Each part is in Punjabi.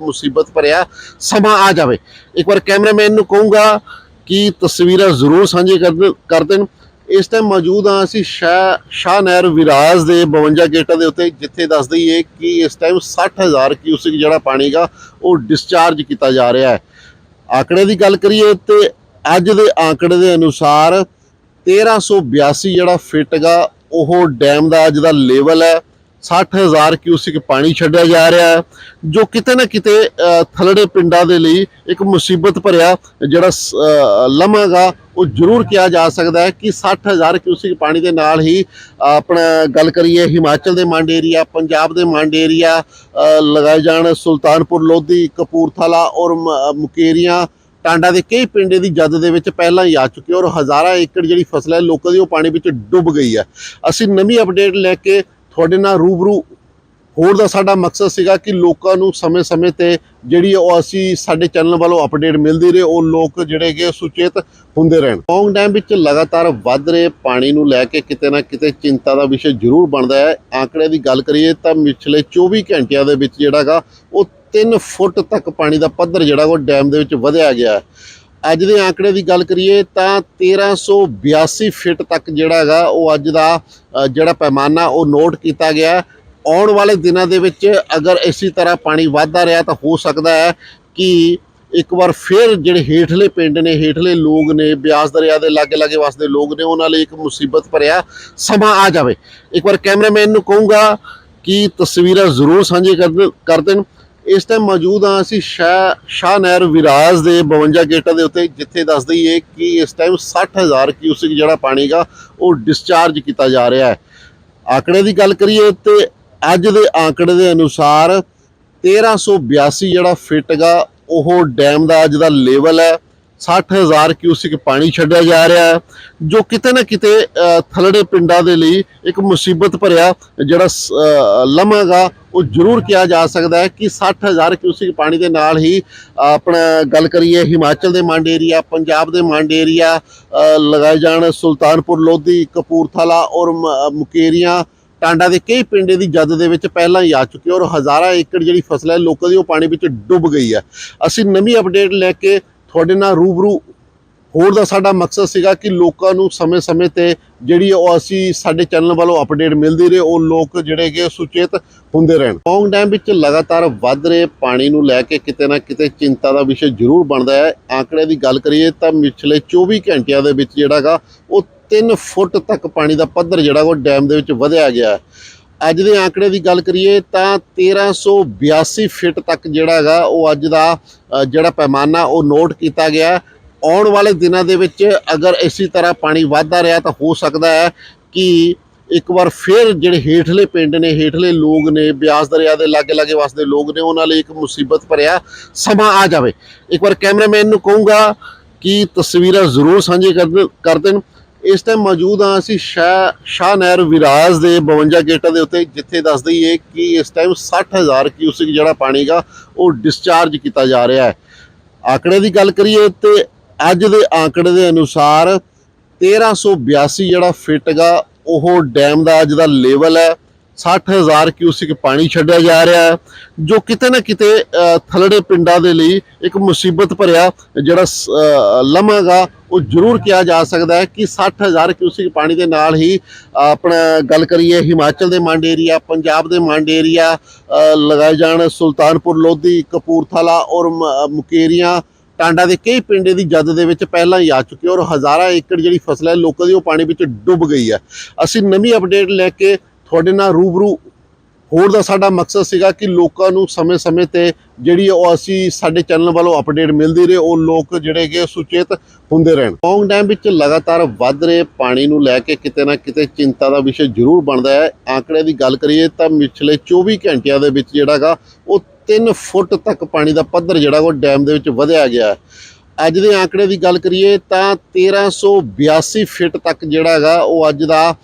ਮੁਸੀਬਤ ਭਰਿਆ ਸਮਾਂ ਆ ਜਾਵੇ। ਇੱਕ ਵਾਰ ਕੈਮਰਾਮੈਨ ਨੂੰ ਕਹੂੰਗਾ ਕਿ ਤਸਵੀਰਾਂ ਜ਼ਰੂਰ ਸਾਂਝੀਆਂ ਕਰ ਕਰ ਦੇਣ। ਇਸ ਟਾਈਮ ਮੌਜੂਦ ਹਾਂ ਅਸੀਂ ਸ਼ਾਹ ਸ਼ਾਹ ਨਹਿਰ ਵਿਰਾਜ ਦੇ 52 ਗੇਟਾਂ ਦੇ ਉੱਤੇ, ਜਿੱਥੇ ਦੱਸ ਦਈਏ ਕਿ ਇਸ ਟਾਈਮ 60000 ਕਿਊਸਿਕ ਜਿਹੜਾ ਪਾਣੀ ਗਾ, ਉਹ ਡਿਸਚਾਰਜ ਕੀਤਾ ਜਾ ਰਿਹਾ ਹੈ। ਆંકੜੇ ਦੀ ਗੱਲ ਕਰੀਏ ਤੇ ਅੱਜ ਦੇ ਆંકੜੇ ਦੇ ਅਨੁਸਾਰ 1382 ਜਿਹੜਾ ਫਿੱਟ ਗਾ, ਉਹ ਡੈਮ ਦਾ ਅੱਜ ਦਾ ਲੈਵਲ ਹੈ। 60000 ਕਿਊਸਿਕ ਪਾਣੀ ਛੱਡਿਆ ਜਾ ਰਿਹਾ ਹੈ ਜੋ ਕਿਤੇ ਨਾ ਕਿਤੇ ਅ, ਥਲੜੇ ਪਿੰਡਾਂ ਦੇ ਲਈ ਇੱਕ ਮੁਸੀਬਤ ਭਰਿਆ ਜਿਹੜਾ ਸ- ਅ, ਗਾ ਉਹ ਜ਼ਰੂਰ ਕਿਹਾ ਜਾ ਸਕਦਾ ਹੈ ਕਿ 60000 ਕਿਊਸਿਕ ਪਾਣੀ ਦੇ ਨਾਲ ਹੀ ਆਪਣਾ ਗੱਲ ਕਰੀਏ ਹਿਮਾਚਲ ਦੇ ਮੰਡ ਏਰੀਆ ਪੰਜਾਬ ਦੇ ਮੰਡ ਏਰੀਆ ਲਗਾਏ ਜਾਣ ਸੁਲਤਾਨਪੁਰ ਲੋਧੀ ਕਪੂਰਥਲਾ ਔਰ ਮ- ਮੁਕੇਰੀਆਂ ਟਾਂਡਾ ਦੇ ਕਈ ਪਿੰਡੇ ਦੀ ਜਦ ਦੇ ਵਿੱਚ ਪਹਿਲਾਂ ਹੀ ਆ ਚੁੱਕੇ ਔਰ ਹਜ਼ਾਰਾਂ ਏਕੜ ਜਿਹੜੀ ਫਸਲ ਹੈ ਲੋਕਾਂ ਦੀ ਉਹ ਪਾਣੀ ਵਿੱਚ ਡੁੱਬ ਗਈ ਹੈ। ਅਸੀਂ ਨਵੀਂ ਅਪਡੇਟ ਲੈ ਕੇ ਤੁਹਾਡੇ ਨਾਲ ਰੂਬਰੂ ਹੋਰ ਦਾ ਸਾਡਾ ਮਕਸਦ ਸੀਗਾ ਕਿ ਲੋਕਾਂ ਨੂੰ ਸਮੇਂ-ਸਮੇਂ ਤੇ ਜਿਹੜੀ ਉਹ ਅਸੀਂ ਸਾਡੇ ਚੈਨਲ ਵੱਲੋਂ ਅਪਡੇਟ ਮਿਲਦੀ ਰਹੇ, ਉਹ ਲੋਕ ਜਿਹੜੇ ਕਿ ਸੁਚੇਤ ਹੁੰਦੇ ਰਹਿਣ। ਪੌਂਗ ਡੈਮ ਵਿੱਚ ਲਗਾਤਾਰ ਵੱਧ ਰਹੇ ਪਾਣੀ ਨੂੰ ਲੈ ਕੇ ਕਿਤੇ ਨਾ ਕਿਤੇ ਚਿੰਤਾ ਦਾ ਵਿਸ਼ੇ ਜ਼ਰੂਰ ਬਣਦਾ ਹੈ। ਆંકੜੇ ਦੀ ਗੱਲ ਕਰੀਏ ਤਾਂ ਪਿਛਲੇ 24 ਘੰਟਿਆਂ ਦੇ ਵਿੱਚ ਜਿਹੜਾਗਾ ਉਹ 3 ਫੁੱਟ ਤੱਕ ਪਾਣੀ ਦਾ ਪੱਧਰ ਜਿਹੜਾ ਉਹ ਡੈਮ ਦੇ ਵਿੱਚ ਵਧਿਆ ਗਿਆ ਹੈ। ਅੱਜ ਦੇ ਆંકੜੇ ਦੀ ਗੱਲ ਕਰੀਏ ਤਾਂ 1382 ਫਿਟ ਤੱਕ ਜਿਹੜਾ ਹੈਗਾ ਉਹ ਅੱਜ ਦਾ ਜਿਹੜਾ ਪੈਮਾਨਾ ਉਹ ਨੋਟ ਕੀਤਾ ਗਿਆ। ਆਉਣ ਵਾਲੇ ਦਿਨਾਂ ਦੇ ਵਿੱਚ ਅਗਰ ਇਸੇ ਤਰ੍ਹਾਂ ਪਾਣੀ ਵੱਧਦਾ ਰਿਹਾ ਤਾਂ ਹੋ ਸਕਦਾ ਹੈ ਕਿ ਇੱਕ ਵਾਰ ਫਿਰ ਜਿਹੜੇ ਹੇਠਲੇ ਪਿੰਡ ਨੇ, ਹੇਠਲੇ ਲੋਕ ਨੇ, ਬਿਆਸ ਦਰਿਆ ਦੇ ਲਾਗੇ ਲਾਗੇ ਵਸਦੇ ਲੋਕ ਨੇ, ਉਹਨਾਂ ਲਈ ਇੱਕ ਮੁਸੀਬਤ ਭਰਿਆ ਸਮਾਂ ਆ ਜਾਵੇ। ਇੱਕ ਵਾਰ ਕੈਮਰਾਮੈਨ ਨੂੰ ਕਹੂੰਗਾ ਕਿ ਤਸਵੀਰਾਂ ਜ਼ਰੂਰ ਸਾਂਝੇ ਕਰ ਕਰ ਦੇਣ। ਇਸ ਟਾਈਮ ਮੌਜੂਦ ਹਾਂ ਅਸੀਂ ਸ਼ਾਹ ਸ਼ਾਹ ਨਹਿਰ ਵਿਰਾਜ ਦੇ 52 ਗੇਟਾਂ ਦੇ ਉੱਤੇ, ਜਿੱਥੇ ਦੱਸ ਦਈਏ ਕਿ ਇਸ ਟਾਈਮ 60000 ਕਿਊਸਿਕ ਜਿਹੜਾ ਪਾਣੀ ਗਾ, ਉਹ ਡਿਸਚਾਰਜ ਕੀਤਾ ਜਾ ਰਿਹਾ ਹੈ। ਆંકੜੇ ਦੀ ਗੱਲ ਕਰੀਏ ਤੇ ਅੱਜ ਦੇ ਆંકੜੇ ਦੇ ਅਨੁਸਾਰ 1382 ਜਿਹੜਾ ਫਿੱਟ ਗਾ, ਉਹ ਡੈਮ ਦਾ ਅੱਜ ਦਾ ਲੈਵਲ ਹੈ। 60000 ਕਿਊਸਿਕ ਪਾਣੀ ਛੱਡਿਆ ਜਾ ਰਿਹਾ ਹੈ ਜੋ ਕਿਤੇ ਨਾ ਕਿਤੇ ਅ, ਥਲੜੇ ਪਿੰਡਾਂ ਦੇ ਲਈ ਇੱਕ ਮੁਸੀਬਤ ਭਰਿਆ ਜਿਹੜਾ ਸ- ਗਾ ਉਹ ਜ਼ਰੂਰ ਕਿਹਾ ਜਾ ਸਕਦਾ ਹੈ ਕਿ 60000 ਕਿਊਸਿਕ ਪਾਣੀ ਦੇ ਨਾਲ ਹੀ ਆਪਣਾ ਗੱਲ ਕਰੀਏ ਹਿਮਾਚਲ ਦੇ ਮੰਡ ਏਰੀਆ ਪੰਜਾਬ ਦੇ ਮੰਡ ਏਰੀਆ ਲਗਾਏ ਜਾਣ ਸੁਲਤਾਨਪੁਰ ਲੋਧੀ ਕਪੂਰਥਲਾ ਔਰ ਮ- ਮੁਕੇਰੀਆਂ ਟਾਂਡਾ ਦੇ ਕਈ ਪਿੰਡੇ ਦੀ ਜਦ ਦੇ ਵਿੱਚ ਪਹਿਲਾਂ ਹੀ ਆ ਚੁੱਕੇ ਔਰ ਹਜ਼ਾਰਾਂ ਏਕੜ ਜਿਹੜੀ ਫਸਲ ਹੈ ਲੋਕਾਂ ਦੀ ਉਹ ਪਾਣੀ ਵਿੱਚ ਡੁੱਬ ਗਈ ਹੈ। ਅਸੀਂ ਨਵੀਂ ਅਪਡੇਟ ਲੈ ਕੇ ਤੁਹਾਡੇ ਨਾਲ ਰੂਬਰੂ ਹੋਰ ਦਾ ਸਾਡਾ ਮਕਸਦ ਸੀਗਾ ਕਿ ਲੋਕਾਂ ਨੂੰ ਸਮੇਂ-ਸਮੇਂ ਤੇ ਜਿਹੜੀ ਉਹ ਅਸੀਂ ਸਾਡੇ ਚੈਨਲ ਵੱਲੋਂ ਅਪਡੇਟ ਮਿਲਦੀ ਰਹੇ, ਉਹ ਲੋਕ ਜਿਹੜੇ ਕਿ ਸੁਚੇਤ ਹੁੰਦੇ ਰਹਿਣ। ਪੌਂਗ ਡੈਮ ਵਿੱਚ ਲਗਾਤਾਰ ਵੱਧ ਰਹੇ ਪਾਣੀ ਨੂੰ ਲੈ ਕੇ ਕਿਤੇ ਨਾ ਕਿਤੇ ਚਿੰਤਾ ਦਾ ਵਿਸ਼ੇ ਜ਼ਰੂਰ ਬਣਦਾ ਹੈ। ਆંકੜੇ ਦੀ ਗੱਲ ਕਰੀਏ ਤਾਂ ਪਿਛਲੇ 24 ਘੰਟਿਆਂ ਦੇ ਵਿੱਚ ਜਿਹੜਾਗਾ ਉਹ 3 ਫੁੱਟ ਤੱਕ ਪਾਣੀ ਦਾ ਪੱਧਰ ਜਿਹੜਾ ਉਹ ਡੈਮ ਦੇ ਵਿੱਚ ਵਧਿਆ ਗਿਆ ਹੈ। ਅੱਜ ਦੇ ਆંકੜੇ ਦੀ ਗੱਲ ਕਰੀਏ ਤਾਂ 1382 ਫਿਟ ਤੱਕ ਜਿਹੜਾ ਹੈਗਾ ਉਹ ਅੱਜ ਦਾ ਜਿਹੜਾ ਪੈਮਾਨਾ ਉਹ ਨੋਟ ਕੀਤਾ ਗਿਆ। ਆਉਣ ਵਾਲੇ ਦਿਨਾਂ ਦੇ ਵਿੱਚ ਅਗਰ ਇਸੇ ਤਰ੍ਹਾਂ ਪਾਣੀ ਵੱਧਦਾ ਰਿਹਾ ਤਾਂ ਹੋ ਸਕਦਾ ਹੈ ਕਿ ਇੱਕ ਵਾਰ ਫਿਰ ਜਿਹੜੇ ਹੇਠਲੇ ਪਿੰਡ ਨੇ, ਹੇਠਲੇ ਲੋਕ ਨੇ, ਬਿਆਸ ਦਰਿਆ ਦੇ ਲਾਗੇ ਲਾਗੇ ਵਸਦੇ ਲੋਕ ਨੇ, ਉਹਨਾਂ ਲਈ ਇੱਕ ਮੁਸੀਬਤ ਭਰਿਆ ਸਮਾਂ ਆ ਜਾਵੇ। ਇੱਕ ਵਾਰ ਕੈਮਰਾਮੈਨ ਨੂੰ ਕਹੂੰਗਾ ਕਿ ਤਸਵੀਰਾਂ ਜ਼ਰੂਰ ਸਾਂਝੇ ਕਰ ਦੇਣ। ਇਸ ਟਾਈਮ ਮੌਜੂਦ ਹਾਂ ਅਸੀਂ ਸ਼ਾਹ ਸ਼ਾਹ ਨਹਿਰ ਵਿਰਾਜ ਦੇ 52 ਗੇਟਾਂ ਦੇ ਉੱਤੇ, ਜਿੱਥੇ ਦੱਸ ਦਈਏ ਕਿ ਇਸ ਟਾਈਮ 60000 ਕਿਊਸਿਕ ਜਿਹੜਾ ਪਾਣੀ ਗਾ, ਉਹ ਡਿਸਚਾਰਜ ਕੀਤਾ ਜਾ ਰਿਹਾ ਹੈ। ਆંકੜੇ ਦੀ ਗੱਲ ਕਰੀਏ ਤੇ ਅੱਜ ਦੇ ਆંકੜੇ ਦੇ ਅਨੁਸਾਰ 1382 ਜਿਹੜਾ ਫਿੱਟ ਗਾ, ਉਹ ਡੈਮ ਦਾ ਅੱਜ ਦਾ ਲੈਵਲ ਹੈ। 60000 ਕਿਊਸਿਕ ਪਾਣੀ ਛੱਡਿਆ ਜਾ ਰਿਹਾ ਹੈ ਜੋ ਕਿਤੇ ਨਾ ਕਿਤੇ ਅ, ਥਲੜੇ ਪਿੰਡਾਂ ਦੇ ਲਈ ਇੱਕ ਮੁਸੀਬਤ ਭਰਿਆ ਜਿਹੜਾ ਸ- ਗਾ ਉਹ ਜ਼ਰੂਰ ਕਿਹਾ ਜਾ ਸਕਦਾ ਹੈ ਕਿ 60000 ਕਿਊਸਿਕ ਪਾਣੀ ਦੇ ਨਾਲ ਹੀ ਆਪਣਾ ਗੱਲ ਕਰੀਏ ਹਿਮਾਚਲ ਦੇ ਮੰਡ ਏਰੀਆ ਪੰਜਾਬ ਦੇ ਮੰਡ ਏਰੀਆ ਲਗਾਏ ਜਾਣ ਸੁਲਤਾਨਪੁਰ ਲੋਧੀ ਕਪੂਰਥਲਾ ਔਰ ਮ- ਮੁਕੇਰੀਆਂ ਟਾਂਡਾ ਦੇ ਕਈ ਪਿੰਡੇ ਦੀ ਜਦ ਦੇ ਵਿੱਚ ਪਹਿਲਾਂ ਹੀ ਆ ਚੁੱਕੇ ਔਰ ਹਜ਼ਾਰਾਂ ਏਕੜ ਜਿਹੜੀ ਫਸਲ ਹੈ ਲੋਕਾਂ ਦੀ ਉਹ ਪਾਣੀ ਵਿੱਚ ਡੁੱਬ ਗਈ ਹੈ। ਅਸੀਂ ਨਵੀਂ ਅਪਡੇਟ ਲੈ ਕੇ ਤੁਹਾਡੇ ਨਾਲ ਰੂਬਰੂ ਹੋਰ ਦਾ ਸਾਡਾ ਮਕਸਦ ਸੀਗਾ ਕਿ ਲੋਕਾਂ ਨੂੰ ਸਮੇਂ-ਸਮੇਂ ਤੇ ਜਿਹੜੀ ਉਹ ਅਸੀਂ ਸਾਡੇ ਚੈਨਲ ਵੱਲੋਂ ਅਪਡੇਟ ਮਿਲਦੀ ਰਹੇ, ਉਹ ਲੋਕ ਜਿਹੜੇ ਕਿ ਸੁਚੇਤ ਹੁੰਦੇ ਰਹਿਣ। ਪੌਂਗ ਡੈਮ ਵਿੱਚ ਲਗਾਤਾਰ ਵੱਧ ਰਹੇ ਪਾਣੀ ਨੂੰ ਲੈ ਕੇ ਕਿਤੇ ਨਾ ਕਿਤੇ ਚਿੰਤਾ ਦਾ ਵਿਸ਼ੇ ਜ਼ਰੂਰ ਬਣਦਾ ਹੈ। ਆંકੜੇ ਦੀ ਗੱਲ ਕਰੀਏ ਤਾਂ ਪਿਛਲੇ 24 ਘੰਟਿਆਂ ਦੇ ਵਿੱਚ ਜਿਹੜਾਗਾ ਉਹ 3 ਫੁੱਟ ਤੱਕ ਪਾਣੀ ਦਾ ਪੱਧਰ ਜਿਹੜਾ ਉਹ ਡੈਮ ਦੇ ਵਿੱਚ ਵਧਿਆ ਗਿਆ ਹੈ। ਅੱਜ ਦੇ ਆંકੜੇ ਦੀ ਗੱਲ ਕਰੀਏ ਤਾਂ 1382 ਫਿਟ ਤੱਕ ਜਿਹੜਾ ਹੈਗਾ, ਉਹ ਅੱਜ ਦਾ